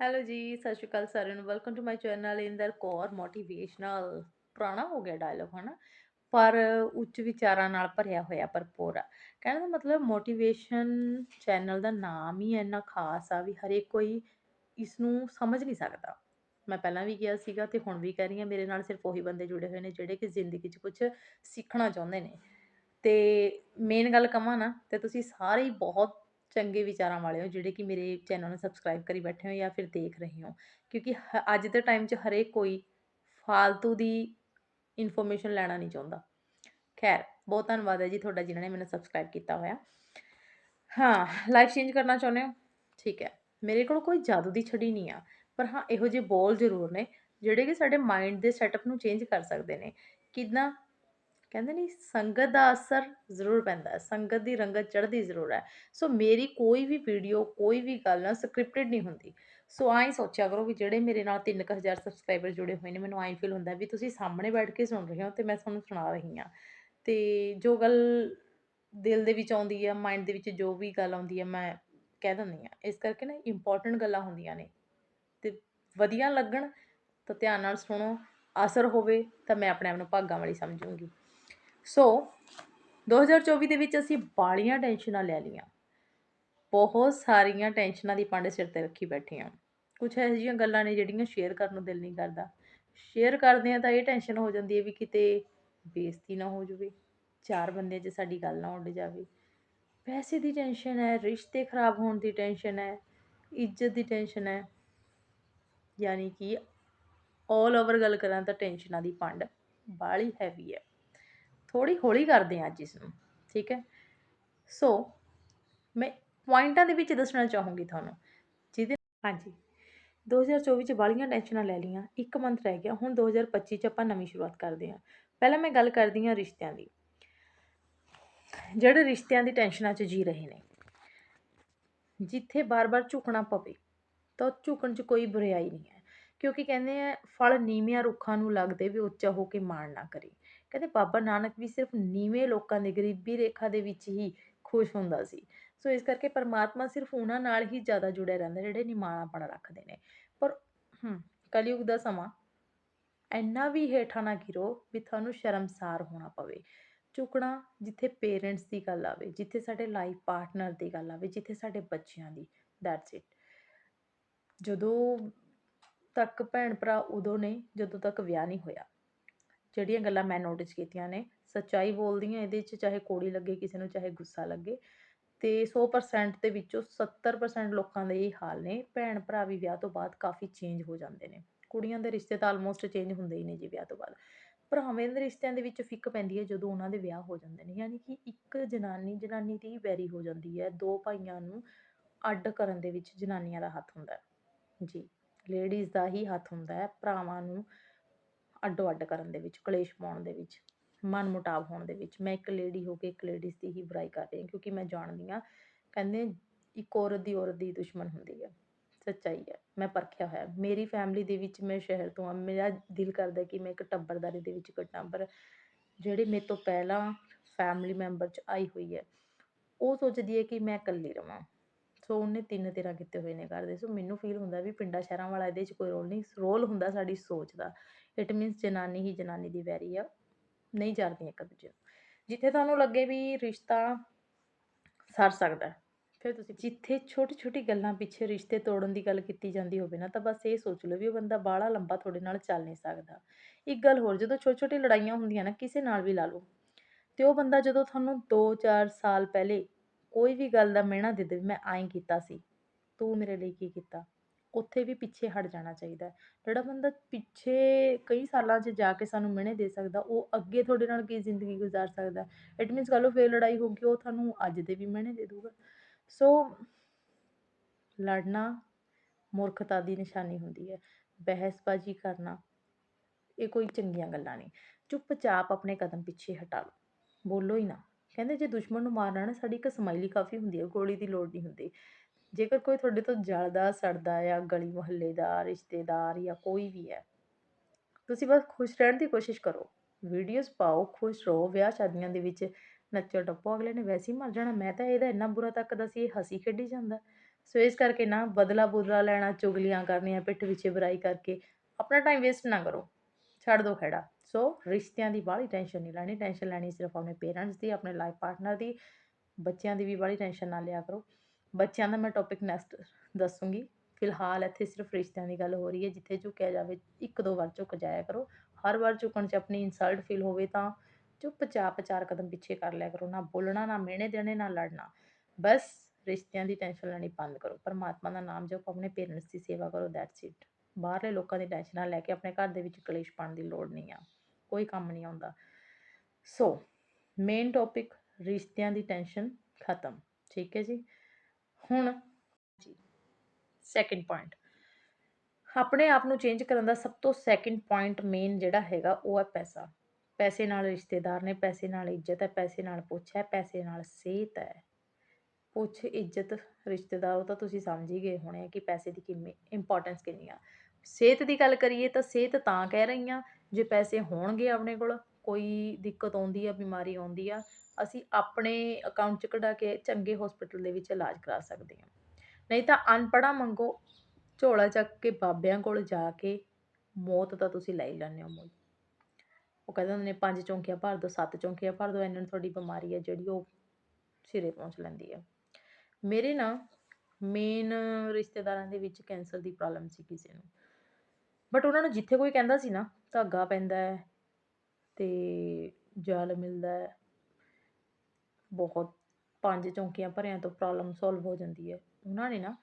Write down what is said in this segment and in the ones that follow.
Hello ਜੀ, ਸਤਿ ਸ਼੍ਰੀ ਅਕਾਲ ਸਾਰਿਆਂ ਨੂੰ। Welcome to my channel Inder Kaur motivational ਪੁਰਾਣਾ ਹੋ ਗਿਆ ਡਾਇਲੌਗ ਹਨਾ? ਪਰ ਉੱਚ ਵਿਚਾਰਾਂ ਨਾਲ ਭਰਿਆ ਹੋਇਆ ਭਰਪੂਰ ਆ। ਕਹਿਣ ਦਾ ਮਤਲਬ ਮੋਟੀਵੇਸ਼ਨ ਚੈਨਲ ਦਾ ਨਾਮ ਹੀ ਇੰਨਾ ਖਾਸ ਆ ਵੀ ਹਰੇਕ ਕੋਈ ਇਸ ਨੂੰ ਸਮਝ ਨਹੀਂ ਸਕਦਾ। ਮੈਂ ਪਹਿਲਾਂ ਵੀ ਕਿਹਾ ਸੀਗਾ ਤੇ ਹੁਣ ਵੀ ਕਹਿ ਰਹੀ ਹਾਂ, ਮੇਰੇ ਨਾਲ ਸਿਰਫ ਉਹੀ ਬੰਦੇ ਜੁੜੇ ਹੋਏ ਨੇ ਜਿਹੜੇ ਕਿ ਜ਼ਿੰਦਗੀ 'ਚ ਕੁਝ ਸਿੱਖਣਾ ਚਾਹੁੰਦੇ ਨੇ। ਤੇ ਮੇਨ ਗੱਲ ਕਹਾਂ ਨਾ, ਤੇ ਤੁਸੀਂ ਸਾਰੇ ਹੀ ਬਹੁਤ ਚੰਗੇ ਵਿਚਾਰਾਂ ਵਾਲੇ ਹੋ, ਜਿਹੜੇ ਕਿ ਮੇਰੇ ਚੈਨਲ ਨੂੰ ਸਬਸਕ੍ਰਾਈਬ ਕਰੀ ਬੈਠੇ ਹੋ ਜਾਂ ਫਿਰ ਦੇਖ ਰਹੇ ਹੋ। ਕਿਉਂਕਿ ਹ- ਅੱਜ ਦੇ ਟਾਈਮ 'ਚ ਹਰੇਕ ਕੋਈ ਫਾਲਤੂ ਦੀ ਇਨਫੋਰਮੇਸ਼ਨ ਲੈਣਾ ਨਹੀਂ ਚਾਹੁੰਦਾ। ਖੈਰ, ਬਹੁਤ ਧੰਨਵਾਦ ਹੈ ਜੀ ਤੁਹਾਡਾ ਜਿਨ੍ਹਾਂ ਨੇ ਮੈਨੂੰ ਸਬਸਕ੍ਰਾਈਬ ਕੀਤਾ ਹੋਇਆ। ਹਾਂ ਲਾਈਫ ਚੇਂਜ ਕਰਨਾ ਚਾਹੁੰਦੇ ਹੋ? ਠੀਕ ਹੈ। ਮੇਰੇ ਕੋਲ ਕੋਈ ਜਾਦੂ ਦੀ ਛੜੀ ਨਹੀਂ ਆ, ਪਰ ਹਾਂ, ਇਹੋ ਜਿਹੇ ਬੋਲ ਜ਼ਰੂਰ ਨੇ, ਜਿਹੜੇ ਕਿ ਸਾਡੇ ਮਾਈਂਡ ਦੇ ਸੈਟਅਪ ਨੂੰ ਚੇਂਜ ਕਰ ਸਕਦੇ ਨੇ। ਕਿਦਾਂ ਕਹਿੰਦੇ ਨਹੀਂ ਸੰਗਤ ਦਾ ਅਸਰ ਜ਼ਰੂਰ ਪੈਂਦਾ ਹੈ, ਸੰਗਤ ਦੀ ਰੰਗਤ ਚੜ੍ਹਦੀ ਜ਼ਰੂਰ ਹੈ। ਸੋ ਮੇਰੀ ਕੋਈ ਵੀ ਵੀਡੀਓ ਕੋਈ ਵੀ ਗੱਲ ਨਾ ਸਕ੍ਰਿਪਟਡ ਨਹੀਂ ਹੁੰਦੀ। ਸੋ ਆਈ ਸੋਚਿਆ ਕਰੋ ਵੀ ਜਿਹੜੇ ਮੇਰੇ ਨਾਲ 3000 ਸਬਸਕ੍ਰਾਈਬਰ ਜੁੜੇ ਹੋਏ ਨੇ, ਮੈਨੂੰ ਆਈ ਫੀਲ ਹੁੰਦਾ ਵੀ ਤੁਸੀਂ ਸਾਹਮਣੇ ਬੈਠ ਕੇ ਸੁਣ ਰਹੇ ਹੋ ਤੇ ਮੈਂ ਤੁਹਾਨੂੰ ਸੁਣਾ ਰਹੀ ਹਾਂ। ਤੇ ਜੋ ਗੱਲ ਦਿਲ ਦੇ ਵਿੱਚ ਆਉਂਦੀ ਆ ਮਾਈਂਡ ਦੇ ਵਿੱਚ ਜੋ ਵੀ ਗੱਲ ਆਉਂਦੀ ਆ, ਮੈਂ ਕਹਿ ਦਿੰਦੀ ਹਾਂ, ਇਸ ਕਰਕੇ ਨਾ ਇੰਪੋਰਟੈਂਟ ਗੱਲਾਂ ਹੁੰਦੀਆਂ ਨੇ। ਤੇ ਵਧੀਆ ਲੱਗਣ ਤਾਂ ਧਿਆਨ ਨਾਲ ਸੁਣੋ, ਅਸਰ ਹੋਵੇ ਤਾਂ ਮੈਂ ਆਪਣੇ ਆਪ ਨੂੰ ਭਾਗਾਂ ਵਾਲੀ ਸਮਝੂੰਗੀ। ਸੋ 2024 ਦੇ ਵਿੱਚ ਅਸੀਂ ਬਾਲੀਆਂ ਟੈਨਸ਼ਨਾਂ ਲੈ ਲਈਆਂ। ਬਹੁਤ ਸਾਰੀਆਂ ਟੈਨਸ਼ਨਾਂ ਦੀ ਪੰਡ ਸਿਰ ਤੇ ਰੱਖੀ ਬੈਠੇ ਹਾਂ। ਕੁਝ ਇਹੋ ਜਿਹੀਆਂ ਗੱਲਾਂ ਨੇ ਜਿਹੜੀਆਂ ਸ਼ੇਅਰ ਕਰਨ ਨੂੰ ਦਿਲ ਨਹੀਂ ਕਰਦਾ। ਸ਼ੇਅਰ ਕਰਦੇ ਆ ਤਾਂ ਇਹ ਟੈਨਸ਼ਨ ਹੋ ਜਾਂਦੀ ਹੈ ਵੀ ਕਿਤੇ ਬੇਇੱਜ਼ਤੀ ਨਾ ਹੋ ਜਾਵੇ, ਚਾਰ ਬੰਦਿਆਂ 'ਚ ਸਾਡੀ ਗੱਲ ਨਾ ਉੱਡ ਜਾਵੇ। ਪੈਸੇ ਦੀ ਟੈਨਸ਼ਨ ਹੈ, ਰਿਸ਼ਤੇ ਖਰਾਬ ਹੋਣ ਦੀ ਟੈਨਸ਼ਨ ਹੈ, ਇੱਜ਼ਤ ਦੀ ਟੈਨਸ਼ਨ ਹੈ। ਯਾਨੀ ਕਿ ਆਲ ਓਵਰ ਗੱਲ ਕਰਾਂ ਤਾਂ ਟੈਨਸ਼ਨਾਂ ਦੀ ਪੰਡ ਬਾਲੀ ਹੈਵੀ ਹੈ। ਥੋੜੀ ਹੌਲੀ ਕਰਦੇ ਹਾਂ ਅੱਜ ਇਸ ਨੂੰ ਠੀਕ ਹੈ? ਸੋ ਮੈਂ ਪੁਆਇੰਟਾਂ ਦੇ ਵਿੱਚ ਦੱਸਣਾ ਚਾਹੂੰਗੀ ਤੁਹਾਨੂੰ, ਜਿਹਦੇ ਹਾਂਜੀ 2024 ਚ ਬਾਲੀਆਂ ਟੈਨਸ਼ਨਾਂ ਲੈ ਲਈਆਂ, ਇੱਕ ਮੰਥ ਰਹਿ ਗਿਆ, ਹੁਣ 2025 ਚ ਆਪਾਂ ਨਵੀਂ ਸ਼ੁਰੂਆਤ ਕਰਦੇ ਹਾਂ। ਪਹਿਲਾਂ ਮੈਂ ਗੱਲ ਕਰਦੀ ਹਾਂ ਰਿਸ਼ਤਿਆਂ ਦੀ, ਜਿਹੜੇ ਰਿਸ਼ਤਿਆਂ ਦੀ ਟੈਨਸ਼ਨਾਂ 'ਚ ਜੀ ਰਹੇ ਨੇ। ਜਿੱਥੇ ਬਾਰ-ਬਾਰ ਝੁਕਣਾ ਪਵੇ, ਤਾਂ ਝੁਕਣ 'ਚ ਕੋਈ ਬੁਰਾਈ ਨਹੀਂ ਹੈ, ਕਿਉਂਕਿ ਕਹਿੰਦੇ ਆ, ਫਲ ਨੀਵਿਆਂ ਰੁੱਖਾਂ ਨੂੰ ਲੱਗਦੇ ਵੀ ਉੱਚਾ ਹੋ ਕੇ ਮਾਣ ਨਾ ਕਰੇ। ਕਹਿੰਦੇ ਬਾਬਾ ਨਾਨਕ ਵੀ ਸਿਰਫ ਨੀਵੇਂ ਲੋਕਾਂ ਦੇ, ਗਰੀਬੀ ਰੇਖਾ ਦੇ ਵਿੱਚ ਹੀ ਖੁਸ਼ ਹੁੰਦਾ ਸੀ। ਸੋ ਇਸ ਕਰਕੇ ਪਰਮਾਤਮਾ ਸਿਰਫ ਉਹਨਾਂ ਨਾਲ ਹੀ ਜ਼ਿਆਦਾ ਜੁੜਿਆ ਰਹਿੰਦਾ, ਜਿਹੜੇ ਨਿਮਾਣਾਪਣ ਰੱਖਦੇ ਨੇ। ਪਰ ਹਮ ਕਲਯੁਗ ਦਾ ਸਮਾਂ। ਇੰਨਾ ਵੀ ਹੇਠਾਂ ਨਾ ਗਿਰੋ ਵੀ ਤੁਹਾਨੂੰ ਸ਼ਰਮਸਾਰ ਹੋਣਾ ਪਵੇ। ਝੁਕਣਾ ਜਿੱਥੇ ਪੇਰੈਂਟਸ ਦੀ ਗੱਲ ਆਵੇ, ਜਿੱਥੇ ਸਾਡੇ ਲਾਈਫ ਪਾਰਟਨਰ ਦੀ ਗੱਲ ਆਵੇ, ਜਿੱਥੇ ਸਾਡੇ ਬੱਚਿਆਂ ਦੀ। ਦੈਟਸ ਇਟ ਜਦੋਂ ਤੱਕ ਭੈਣ ਭਰਾ ਉਦੋਂ ਨੇ, ਜਦੋਂ ਤੱਕ ਵਿਆਹ ਨਹੀਂ ਹੋਇਆ। ਜਿਹੜੀਆਂ ਗੱਲਾਂ ਮੈਂ ਨੋਟਿਸ ਕੀਤੀਆਂ ਨੇ, ਸੱਚਾਈ ਬੋਲਦੀ ਹਾਂ ਇਹਦੇ 'ਚ, ਚਾਹੇ ਕੋੜੀ ਲੱਗੇ, ਕਿਸੇ ਨੂੰ ਚਾਹੇ ਗੁੱਸਾ ਲੱਗੇ ਅਤੇ ਸੌ ਪ੍ਰਸੈਂਟ ਦੇ ਵਿੱਚੋਂ 70% ਲੋਕਾਂ ਦੇ ਇਹ ਹਾਲ ਨੇ, ਭੈਣ ਭਰਾ ਵੀ ਵਿਆਹ ਤੋਂ ਬਾਅਦ ਕਾਫੀ ਚੇਂਜ ਹੋ ਜਾਂਦੇ ਨੇ, ਕੁੜੀਆਂ ਦੇ ਰਿਸ਼ਤੇ ਤਾਂ ਆਲਮੋਸਟ ਚੇਂਜ ਹੁੰਦੇ ਹੀ ਨੇ ਜੀ ਵਿਆਹ ਤੋਂ ਬਾਅਦ, ਭਰਾਵਾਂ ਦੇ ਰਿਸ਼ਤਿਆਂ ਦੇ ਵਿੱਚ ਫਿੱਕ ਪੈਂਦੀ ਹੈ ਜਦੋਂ ਉਹਨਾਂ ਦੇ ਵਿਆਹ ਹੋ ਜਾਂਦੇ ਨੇ, ਯਾਨੀ ਕਿ ਇੱਕ ਜਨਾਨੀ ਜਨਾਨੀ ਦੀ ਵੈਰੀ ਹੋ ਜਾਂਦੀ ਹੈ, ਦੋ ਭਾਈਆਂ ਨੂੰ ਅੱਡ ਕਰਨ ਦੇ ਵਿੱਚ ਜਨਾਨੀਆਂ ਦਾ ਹੱਥ ਹੁੰਦਾ ਜੀ ਲੇਡੀਜ਼ ਦਾ ਹੀ ਹੱਥ ਹੁੰਦਾ ਹੈ, ਭਰਾਵਾਂ ਨੂੰ ਅੱਡੋ ਅੱਡ ਕਰਨ ਦੇ ਵਿੱਚ, ਕਲੇਸ਼ ਪਾਉਣ ਦੇ ਵਿੱਚ ਮਨ ਮੁਟਾਵ ਹੋਣ ਦੇ ਵਿੱਚ, ਮੈਂ ਇੱਕ ਲੇਡੀ ਹੋ ਕੇ ਇੱਕ ਲੇਡੀਜ਼ ਦੀ ਹੀ ਬੁਰਾਈ ਕਰ ਰਹੀ ਹਾਂ, ਕਿਉਂਕਿ ਮੈਂ ਜਾਣਦੀ ਹਾਂ, ਕਹਿੰਦੇ ਇੱਕ ਔਰਤ ਦੀ ਔਰਤ ਦੀ ਦੁਸ਼ਮਣ ਹੁੰਦੀ ਹੈ, ਸੱਚਾਈ ਹੈ, ਮੈਂ ਪਰਖਿਆ ਹੋਇਆ। ਮੇਰੀ ਫੈਮਿਲੀ ਦੇ ਵਿੱਚ, ਮੈਂ ਸ਼ਹਿਰ ਤੋਂ ਆ ਮੇਰਾ ਦਿਲ ਕਰਦਾ ਕਿ ਮੈਂ ਇੱਕ ਟੱਬਰਦਾਰੀ ਦੇ ਵਿੱਚ ਕੱਟਾਂ ਪਰ ਜਿਹੜੇ ਮੇਰੇ ਤੋਂ ਪਹਿਲਾਂ ਫੈਮਿਲੀ ਮੈਂਬਰ 'ਚ ਆਈ ਹੋਈ ਹੈ, ਉਹ ਸੋਚਦੀ ਹੈ ਕਿ ਮੈਂ ਇਕੱਲੀ ਰਵਾਂ। ਸੋ ਉਹਨੇ ਤਿੰਨ ਤੇਰਾ ਕੀਤੇ ਹੋਏ ਨੇ ਘਰ ਦੇ, ਸੋ ਮੈਨੂੰ ਫੀਲ ਹੁੰਦਾ ਵੀ ਪਿੰਡਾਂ, ਸ਼ਹਿਰਾਂ ਵਾਲਾ ਇਹਦੇ 'ਚ ਕੋਈ ਰੋਲ ਨਹੀਂ ਰੋਲ ਹੁੰਦਾ ਸਾਡੀ ਸੋਚ ਦਾ। ਇਟ ਮੀਨਸ ਜਨਾਨੀ ਹੀ ਜਨਾਨੀ ਦੀ ਵੈਰੀ ਆ ਨਹੀਂ ਜਰਦੀਆਂ ਇੱਕ ਦੂਜੇ ਨੂੰ। ਜਿੱਥੇ ਤੁਹਾਨੂੰ ਲੱਗੇ ਵੀ ਰਿਸ਼ਤਾ ਸਰ ਸਕਦਾ ਫਿਰ ਤੁਸੀਂ ਜਿੱਥੇ ਛੋਟੀ ਛੋਟੀ ਗੱਲਾਂ ਪਿੱਛੇ ਰਿਸ਼ਤੇ ਤੋੜਨ ਦੀ ਗੱਲ ਕੀਤੀ ਜਾਂਦੀ ਹੋਵੇ ਨਾ ਤਾਂ ਬਸ ਇਹ ਸੋਚ ਲਓ ਵੀ ਉਹ ਬੰਦਾ ਬਾਹਲਾ ਲੰਬਾ ਤੁਹਾਡੇ ਨਾਲ ਚੱਲ ਨਹੀਂ ਸਕਦਾ। ਇੱਕ ਗੱਲ ਹੋਰ ਜਦੋਂ ਛੋਟੀ ਛੋਟੀ ਲੜਾਈਆਂ ਹੁੰਦੀਆਂ ਨਾ ਕਿਸੇ ਨਾਲ ਵੀ ਲਾ ਲਓ ਤੇ ਉਹ ਬੰਦਾ ਜਦੋਂ ਤੁਹਾਨੂੰ 2-4 ਸਾਲ ਪਹਿਲੇ ਕੋਈ ਵੀ ਗੱਲ ਦਾ ਮਿਹਣਾ ਦੇ ਦੇ ਵੀ ਮੈਂ ਐਂ ਕੀਤਾ ਸੀ ਤੂੰ ਮੇਰੇ ਲਈ ਕੀ ਕੀਤਾ? ਉੱਥੇ ਵੀ ਪਿੱਛੇ ਹਟ ਜਾਣਾ ਚਾਹੀਦਾ ਹੈ। ਜਿਹੜਾ ਬੰਦਾ ਪਿੱਛੇ ਕਈ ਸਾਲਾਂ 'ਚ ਜਾ ਕੇ ਸਾਨੂੰ ਮਿਹਣੇ ਦੇ ਸਕਦਾ, ਉਹ ਅੱਗੇ ਤੁਹਾਡੇ ਨਾਲ ਕੀ ਜ਼ਿੰਦਗੀ ਗੁਜ਼ਾਰ ਸਕਦਾ ਇਟ ਮੀਨਸ ਕੱਲ੍ਹ ਨੂੰ ਫੇਰ ਲੜਾਈ ਹੋ ਗਈ ਉਹ ਤੁਹਾਨੂੰ ਅੱਜ ਦੇ ਵੀ ਮਿਹਣੇ ਦੇ ਦੂਗਾ ਸੋ ਲੜਨਾ ਮੂਰਖਤਾ ਦੀ ਨਿਸ਼ਾਨੀ ਹੁੰਦੀ ਹੈ। ਬਹਿਸਬਾਜ਼ੀ ਕਰਨਾ, ਇਹ ਕੋਈ ਚੰਗੀਆਂ ਗੱਲਾਂ ਨਹੀਂ। ਚੁੱਪਚਾਪ ਆਪਣੇ ਕਦਮ ਪਿੱਛੇ ਹਟਾ ਲਓ। ਬੋਲੋ ਹੀ ਨਾ। ਕਹਿੰਦੇ ਜੇ ਦੁਸ਼ਮਣ ਨੂੰ ਮਾਰਨਾ ਨਾ, ਸਾਡੀ ਇੱਕ ਸਮਾਈਲੀ ਕਾਫੀ ਹੁੰਦੀ ਹੈ, ਗੋਲੀ ਦੀ ਲੋੜ ਨਹੀਂ ਹੁੰਦੀ। ਜੇਕਰ ਕੋਈ ਤੁਹਾਡੇ ਤੋਂ ਜਲਦਾ ਸੜਦਾ ਜਾਂ ਗਲੀ ਮੁਹੱਲੇ ਦਾ ਰਿਸ਼ਤੇਦਾਰ ਜਾਂ ਕੋਈ ਵੀ ਹੈ ਤੁਸੀਂ ਬਸ ਖੁਸ਼ ਰਹਿਣ ਦੀ ਕੋਸ਼ਿਸ਼ ਕਰੋ ਵੀਡੀਓਜ਼ ਪਾਓ ਖੁਸ਼ ਰਹੋ ਵਿਆਹ ਸ਼ਾਦੀਆਂ ਦੇ ਵਿੱਚ ਨੱਚੋ ਟੱਪੋ ਅਗਲੇ ਨੇ ਵੈਸੇ ਹੀ ਮਰ ਜਾਣਾ ਮੈਂ ਤਾਂ ਇਹਦਾ ਇੰਨਾ ਬੁਰਾ ਤੱਕਦਾ ਸੀ ਇਹ ਹਸੀ ਖੇਡੀ ਜਾਂਦਾ ਸੋ ਇਸ ਕਰਕੇ ਨਾ ਬਦਲਾ-ਬੁਦਲਾ ਲੈਣਾ, ਚੁਗਲੀਆਂ ਕਰਨੀਆਂ, ਪਿੱਠ ਪਿੱਛੇ ਬੁਰਾਈ ਕਰਕੇ ਆਪਣਾ ਟਾਈਮ ਵੇਸਟ ਨਾ ਕਰੋ। ਛੱਡ ਦਿਓ ਖੜਾ ਸੋ ਰਿਸ਼ਤਿਆਂ ਦੀ ਬਾਹਲੀ ਟੈਨਸ਼ਨ ਨਹੀਂ ਲੈਣੀ, ਟੈਨਸ਼ਨ ਲੈਣੀ ਸਿਰਫ ਆਪਣੇ ਪੇਰੈਂਟਸ ਦੀ, ਆਪਣੇ ਲਾਈਫ ਪਾਰਟਨਰ ਦੀ, ਬੱਚਿਆਂ ਦੀ ਵੀ ਬਾਹਲੀ ਟੈਨਸ਼ਨ ਨਾ ਲਿਆ ਕਰੋ। ਬੱਚਿਆਂ ਦਾ ਮੈਂ ਟੋਪਿਕ ਨੈਕਸਟ ਦੱਸੂੰਗੀ। ਫਿਲਹਾਲ ਇੱਥੇ ਸਿਰਫ ਰਿਸ਼ਤਿਆਂ ਦੀ ਗੱਲ ਹੋ ਰਹੀ ਹੈ, ਜਿੱਥੇ ਝੁਕਿਆ ਜਾਵੇ 1-2 ਵਾਰ ਝੁਕ ਜਾਇਆ ਕਰੋ। ਹਰ ਵਾਰ ਝੁਕਣ 'ਚ ਆਪਣੀ ਇਨਸਲਟ ਫੀਲ ਹੋਵੇ ਤਾਂ ਚੁੱਪ ਚੁੱਪਚਾਪ 4 ਕਦਮ ਪਿੱਛੇ ਕਰ ਲਿਆ ਕਰੋ। ਨਾ ਬੋਲਣਾ, ਨਾ ਮਿਹਣੇ ਦੇਣੇ, ਨਾ ਲੜਨਾ। ਬਸ ਰਿਸ਼ਤਿਆਂ ਦੀ ਟੈਨਸ਼ਨ ਲੈਣੀ ਬੰਦ ਕਰੋ। ਪਰਮਾਤਮਾ ਦਾ ਨਾਮ ਜਪੋ, ਆਪਣੇ ਪੇਰੈਂਟਸ ਦੀ ਸੇਵਾ ਕਰੋ, ਦੈਟਸ ਇਟ। ਬਾਹਰਲੇ ਲੋਕਾਂ ਦੀ ਟੈਨਸ਼ਨਾਂ ਲੈ ਕੇ ਆਪਣੇ ਘਰ ਦੇ ਵਿੱਚ ਕਲੇਸ਼ ਪਾਉਣ ਦੀ ਲੋੜ ਨਹੀਂ ਆ। ਕੋਈ ਕੰਮ ਨਹੀਂ ਆਉਂਦਾ। ਸੋ ਮੇਨ ਟੌਪਿਕ ਰਿਸ਼ਤਿਆਂ ਦੀ ਟੈਨਸ਼ਨ ਖਤਮ। ਠੀਕ ਹੈ ਜੀ। ਹੁਣ ਜੀ ਸੈਕਿੰਡ ਪੁਆਇੰਟ ਆਪਣੇ ਆਪ ਨੂੰ ਚੇਂਜ ਕਰਨ ਦਾ ਸਭ ਤੋਂ ਸੈਕਿੰਡ ਪੁਆਇੰਟ ਮੇਨ ਜਿਹੜਾ ਹੈਗਾ ਉਹ ਹੈ ਪੈਸਾ। ਪੈਸੇ ਨਾਲ ਰਿਸ਼ਤੇਦਾਰ ਨੇ, ਪੈਸੇ ਨਾਲ ਇੱਜ਼ਤ ਹੈ, ਪੈਸੇ ਨਾਲ ਪੁੱਛ ਹੈ, ਪੈਸੇ ਨਾਲ ਸਿਹਤ ਹੈ। ਪੁੱਛ, ਇੱਜ਼ਤ, ਰਿਸ਼ਤੇਦਾਰ ਉਹ ਤਾਂ ਤੁਸੀਂ ਸਮਝ ਹੀ ਗਏ ਹੋਣੇ ਆ ਕਿ ਪੈਸੇ ਦੀ ਕਿੰਨੀ ਇੰਪੋਰਟੈਂਸ ਕਿੰਨੀ ਆ। ਸਿਹਤ ਦੀ ਗੱਲ ਕਰੀਏ ਤਾਂ ਸਿਹਤ ਤਾਂ ਕਹਿ ਰਹੀ ਹਾਂ ਜੇ ਪੈਸੇ ਹੋਣਗੇ ਆਪਣੇ ਕੋਲ, ਕੋਈ ਦਿੱਕਤ ਆਉਂਦੀ ਆ, ਬਿਮਾਰੀ ਆਉਂਦੀ ਆ, ਅਸੀਂ ਆਪਣੇ ਅਕਾਊਂਟ 'ਚ ਕਢਾ ਕੇ ਚੰਗੇ ਹੋਸਪਿਟਲ ਦੇ ਵਿੱਚ ਇਲਾਜ ਕਰਾ ਸਕਦੇ ਹਾਂ। ਨਹੀਂ ਤਾਂ ਅਨਪੜ੍ਹਾ ਮੰਗੋ ਝੋਲਾ ਚੱਕ ਕੇ ਬਾਬਿਆਂ ਕੋਲ ਜਾ ਕੇ ਮੌਤ ਤਾਂ ਤੁਸੀਂ ਲੈ ਹੀ ਲੈਂਦੇ ਹੋ ਮੁੱਲ। ਉਹ ਕਹਿੰਦੇ ਹੁੰਦੇ ਨੇ ਪੰਜ ਚੌਂਕੀਆਂ ਭਰ ਦਿਓ, ਸੱਤ ਚੌਂਕੀਆਂ ਭਰ ਦਿਓ, ਇੰਨੇ ਨੂੰ ਤੁਹਾਡੀ ਬਿਮਾਰੀ ਹੈ ਜਿਹੜੀ ਉਹ ਸਿਰੇ ਪਹੁੰਚ ਲੈਂਦੀ ਹੈ। ਮੇਰੇ ਨਾ ਮੇਨ ਰਿਸ਼ਤੇਦਾਰਾਂ ਦੇ ਵਿੱਚ ਕੈਂਸਰ ਦੀ ਪ੍ਰੋਬਲਮ ਸੀ ਕਿਸੇ ਨੂੰ। ਬਟ ਉਹਨਾਂ ਨੂੰ ਜਿੱਥੇ ਕੋਈ ਕਹਿੰਦਾ ਸੀ ਨਾ ਧਾਗਾ ਪੈਂਦਾ ਹੈ ਤੇ ਜਲ ਮਿਲਦਾ ਹੈ ਬਹੁਤ ਪੰਜ ਚੌਂਕੀਆਂ ਭਰਿਆਂ ਤੋਂ ਪ੍ਰੋਬਲਮ ਸੋਲਵ ਹੋ ਜਾਂਦੀ ਹੈ। ਉਹਨਾਂ ਨੇ ਨਾ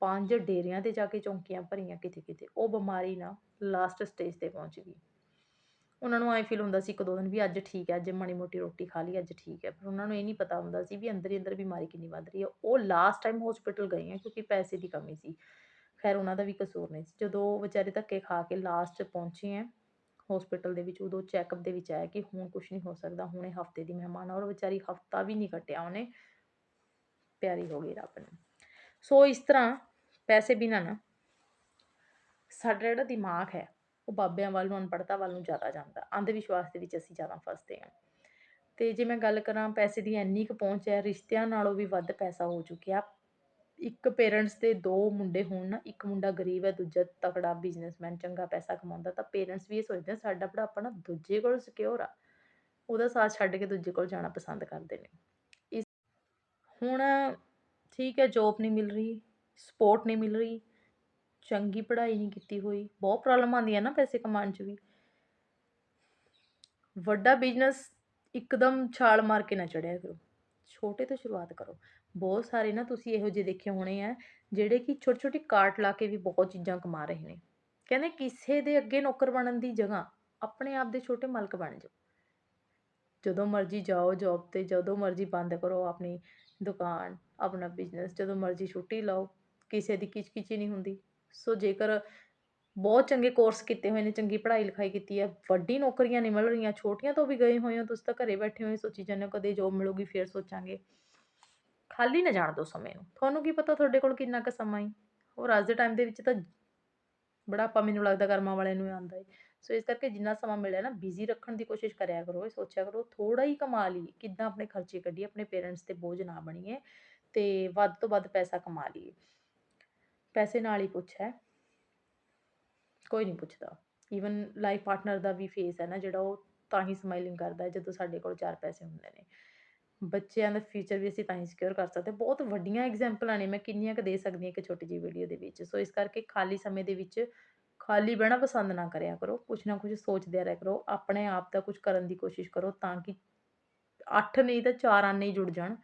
ਪੰਜ ਡੇਰਿਆਂ ਤੇ ਜਾ ਕੇ ਚੌਂਕੀਆਂ ਭਰੀਆਂ ਕਿਤੇ ਕਿਤੇ। ਉਹ ਬਿਮਾਰੀ ਨਾ ਲਾਸਟ ਸਟੇਜ ਤੇ ਪਹੁੰਚ ਗਈ। ਉਹਨਾਂ ਨੂੰ ਐ ਫੀਲ ਹੁੰਦਾ ਸੀ ਇੱਕ ਦੋ ਦਿਨ ਵੀ ਅੱਜ ਠੀਕ ਹੈ, ਅੱਜ ਮਾੜੀ ਮੋਟੀ ਰੋਟੀ ਖਾ ਲਈ, ਅੱਜ ਠੀਕ ਹੈ। ਪਰ ਉਹਨਾਂ ਨੂੰ ਇਹ ਨਹੀਂ ਪਤਾ ਹੁੰਦਾ ਸੀ ਵੀ ਅੰਦਰ ਹੀ ਅੰਦਰ ਬਿਮਾਰੀ ਕਿੰਨੀ ਵੱਧ ਰਹੀ ਹੈ। ਉਹ ਲਾਸਟ ਟਾਈਮ ਹਸਪੀਟਲ ਗਏ ਆ ਕਿਉਂਕਿ ਪੈਸੇ ਦੀ ਕਮੀ ਸੀ। ਖੈਰ, ਉਹਨਾਂ ਦਾ ਵੀ ਕਸੂਰ ਨਹੀਂ ਸੀ। ਜਦੋਂ ਵਿਚਾਰੇ ਧੱਕੇ ਖਾ ਕੇ ਲਾਸਟ ਪਹੁੰਚੇ ਹੈ ਹੋਸਪਿਟਲ ਦੇ ਵਿੱਚ ਉਦੋਂ ਚੈੱਕਅਪ ਦੇ ਵਿੱਚ ਆਇਆ ਕਿ ਹੁਣ ਕੁਛ ਨਹੀਂ ਹੋ ਸਕਦਾ, ਹੁਣੇ ਹਫ਼ਤੇ ਦੀ ਮਹਿਮਾਨ ਔਰ ਵਿਚਾਰੀ ਹਫਤਾ ਵੀ ਨਹੀਂ ਕੱਟਿਆ ਉਹਨੇ। ਪਿਆਰੀ ਹੋ ਗਈ ਰੱਬ ਨੂੰ। ਸੋ ਇਸ ਤਰ੍ਹਾਂ ਪੈਸੇ ਬਿਨਾਂ ਨਾ ਸਾਡਾ ਜਿਹੜਾ ਦਿਮਾਗ ਹੈ, ਉਹ ਬਾਬਿਆਂ ਵੱਲ ਨੂੰ ਅਨਪੜਤਾ ਵੱਲ ਨੂੰ ਜ਼ਿਆਦਾ ਜਾਂਦਾ। ਅੰਧ ਵਿਸ਼ਵਾਸ ਦੇ ਵਿੱਚ ਅਸੀਂ ਜ਼ਿਆਦਾ ਫਸਦੇ ਹਾਂ। ਤੇ ਜੇ ਮੈਂ ਗੱਲ ਕਰਾਂ ਪੈਸੇ ਦੀ, ਇੰਨੀ ਕੁ ਪਹੁੰਚ ਹੈ, ਰਿਸ਼ਤਿਆਂ ਨਾਲੋਂ ਵੀ ਵੱਧ ਪੈਸਾ ਹੋ ਚੁੱਕਿਆ। ਇੱਕ ਪੇਰੈਂਟਸ ਦੇ ਦੋ ਮੁੰਡੇ ਹੋਣ ਨਾ, ਇੱਕ ਮੁੰਡਾ ਗਰੀਬ ਹੈ, ਦੂਜਾ ਤਕੜਾ ਬਿਜ਼ਨਸਮੈਨ ਚੰਗਾ ਪੈਸਾ ਕਮਾਉਂਦਾ, ਤਾਂ ਪੇਰੈਂਟਸ ਵੀ ਇਹ ਸੋਚਦੇ ਸਾਡਾ ਬੁਢਾਪਾ ਨਾ ਦੂਜੇ ਕੋਲ ਸਿਕਿਉਰ ਆ। ਉਹਦਾ ਸਾਥ ਛੱਡ ਕੇ ਦੂਜੇ ਕੋਲ ਜਾਣਾ ਪਸੰਦ ਕਰਦੇ ਨੇ। ਇਸ ਹੁਣ ਠੀਕ ਹੈ ਜੋਬ ਨਹੀਂ ਮਿਲ ਰਹੀ ਸਪੋਰਟ ਨਹੀਂ ਮਿਲ ਰਹੀ, ਚੰਗੀ ਪੜ੍ਹਾਈ ਨਹੀਂ ਕੀਤੀ ਹੋਈ, ਬਹੁਤ ਪ੍ਰੋਬਲਮ ਆਉਂਦੀਆਂ ਨਾ ਪੈਸੇ ਕਮਾਉਣ 'ਚ ਵੀ। ਵੱਡਾ ਬਿਜ਼ਨਸ ਇੱਕਦਮ ਛਾਲ ਮਾਰ ਕੇ ਨਾ ਚੜਿਆ ਕਰੋ। ਛੋਟੇ ਤੋਂ ਸ਼ੁਰੂਆਤ ਕਰੋ। ਬਹੁਤ ਸਾਰੇ ਨਾ ਤੁਸੀਂ ਇਹੋ ਜਿਹੇ ਦੇਖੇ ਹੋਣੇ ਆ, ਜਿਹੜੇ ਕਿ ਛੋਟੀ ਛੋਟੀ ਕਾਰਟ ਲਾ ਕੇ ਵੀ ਬਹੁਤ ਚੀਜ਼ਾਂ ਕਮਾ ਰਹੇ ਨੇ। ਕਹਿੰਦੇ ਕਿਸੇ ਦੇ ਅੱਗੇ ਨੌਕਰ ਬਣਨ ਦੀ ਜਗ੍ਹਾ ਆਪਣੇ ਆਪ ਦੇ ਛੋਟੇ ਮਾਲਕ ਬਣ ਜਾਓ। ਜਦੋਂ ਮਰਜ਼ੀ ਜਾਓ ਜੌਬ ਤੇ, ਜਦੋਂ ਮਰਜ਼ੀ ਬੰਦ ਕਰੋ ਆਪਣੀ ਦੁਕਾਨ, ਆਪਣਾ ਬਿਜ਼ਨਸ ਜਦੋਂ ਮਰਜ਼ੀ ਛੁੱਟੀ ਲਓ, ਕਿਸੇ ਦੀ ਕਿਚਕਿਚੀ ਨਹੀਂ ਹੁੰਦੀ। ਸੋ ਜੇਕਰ ਬਹੁਤ ਚੰਗੇ ਕੋਰਸ ਕੀਤੇ ਹੋਏ ਨੇ, ਚੰਗੀ ਪੜ੍ਹਾਈ ਲਿਖਾਈ ਕੀਤੀ ਹੈ, ਵੱਡੀ ਨੌਕਰੀਆਂ ਨਹੀਂ ਮਿਲ ਰਹੀਆਂ, ਛੋਟੀਆਂ ਤੋਂ ਵੀ ਗਏ ਹੋਏ ਹੋ, ਤੁਸੀਂ ਤਾਂ ਘਰੇ ਬੈਠੇ ਹੋਏ ਸੋਚੀ ਜਾਂਦੇ ਹੋ, ਕਦੇ ਜੋਬ ਮਿਲੂਗੀ, ਫਿਰ ਸੋਚਾਂਗੇ। ਖਾਲੀ ਨਾ ਜਾਣ ਦਿਓ ਸਮੇਂ ਨੂੰ। ਤੁਹਾਨੂੰ ਕੀ ਪਤਾ ਤੁਹਾਡੇ ਕੋਲ ਕਿੰਨਾ ਕੁ ਸਮਾਂ ਹੈ ਔਰ ਅੱਜ ਦੇ ਟਾਈਮ ਦੇ ਵਿੱਚ ਤਾਂ ਬੁਢਾਪਾ ਮੈਨੂੰ ਲੱਗਦਾ ਕਰਮਾਂ ਵਾਲਿਆਂ ਨੂੰ ਆਉਂਦਾ ਹੈ ਸੋ ਇਸ ਕਰਕੇ ਜਿੰਨਾ ਸਮਾਂ ਮਿਲਿਆ ਨਾ ਬਿਜ਼ੀ ਰੱਖਣ ਦੀ ਕੋਸ਼ਿਸ਼ ਕਰਿਆ ਕਰੋ, ਇਹ ਸੋਚਿਆ ਕਰੋ ਥੋੜਾ ਹੀ ਕਮਾ ਲਈਏ, ਕਿੱਦਾਂ ਆਪਣੇ ਖਰਚੇ ਕੱਢੀਏ, ਆਪਣੇ ਪੇਰੈਂਟਸ ਤੇ ਬੋਝ ਨਾ ਬਣੀਏ ਤੇ ਵੱਧ ਤੋਂ ਵੱਧ ਪੈਸਾ ਕਮਾ ਲਈਏ। ਪੈਸੇ ਨਾਲ ਹੀ ਪੁੱਛ ਹੈ ਕੋਈ ਨਹੀਂ ਪੁੱਛਦਾ। ਈਵਨ ਲਾਈਫ ਪਾਰਟਨਰ ਦਾ ਵੀ ਫੇਸ ਹੈ ਨਾ, ਜਿਹੜਾ ਉਹ ਤਾਂ ਹੀ ਸਮਾਈਲਿੰਗ ਕਰਦਾ ਜਦੋਂ ਸਾਡੇ ਕੋਲ ਚਾਰ ਪੈਸੇ ਹੁੰਦੇ ਨੇ। ਬੱਚਿਆਂ ਦਾ ਫਿਊਚਰ ਵੀ ਅਸੀਂ ਤਾਂ ਹੀ ਸਿਕਿਉਰ ਕਰ ਸਕਦੇ ਬਹੁਤ ਵੱਡੀਆਂ ਐਗਜ਼ਾਮਪਲਾਂ ਨੇ, ਮੈਂ ਕਿੰਨੀਆਂ ਕੁ ਦੇ ਸਕਦੀ ਹਾਂ ਇੱਕ ਛੋਟੀ ਜਿਹੀ ਵੀਡੀਓ ਦੇ ਵਿੱਚ। ਸੋ ਇਸ ਕਰਕੇ ਖਾਲੀ ਸਮੇਂ ਦੇ ਵਿੱਚ ਖਾਲੀ ਬਹਿਣਾ ਪਸੰਦ ਨਾ ਕਰਿਆ ਕਰੋ। ਕੁਛ ਨਾ ਕੁਛ ਸੋਚਦਿਆਂ ਰਹਿ ਕਰੋ। ਆਪਣੇ ਆਪ ਦਾ ਕੁਝ ਕਰਨ ਦੀ ਕੋਸ਼ਿਸ਼ ਕਰੋ ਤਾਂ ਕਿ ਅੱਠ ਨਹੀਂ ਤਾਂ ਚਾਰ ਆਨੇ ਹੀ ਜੁੜ ਜਾਣ,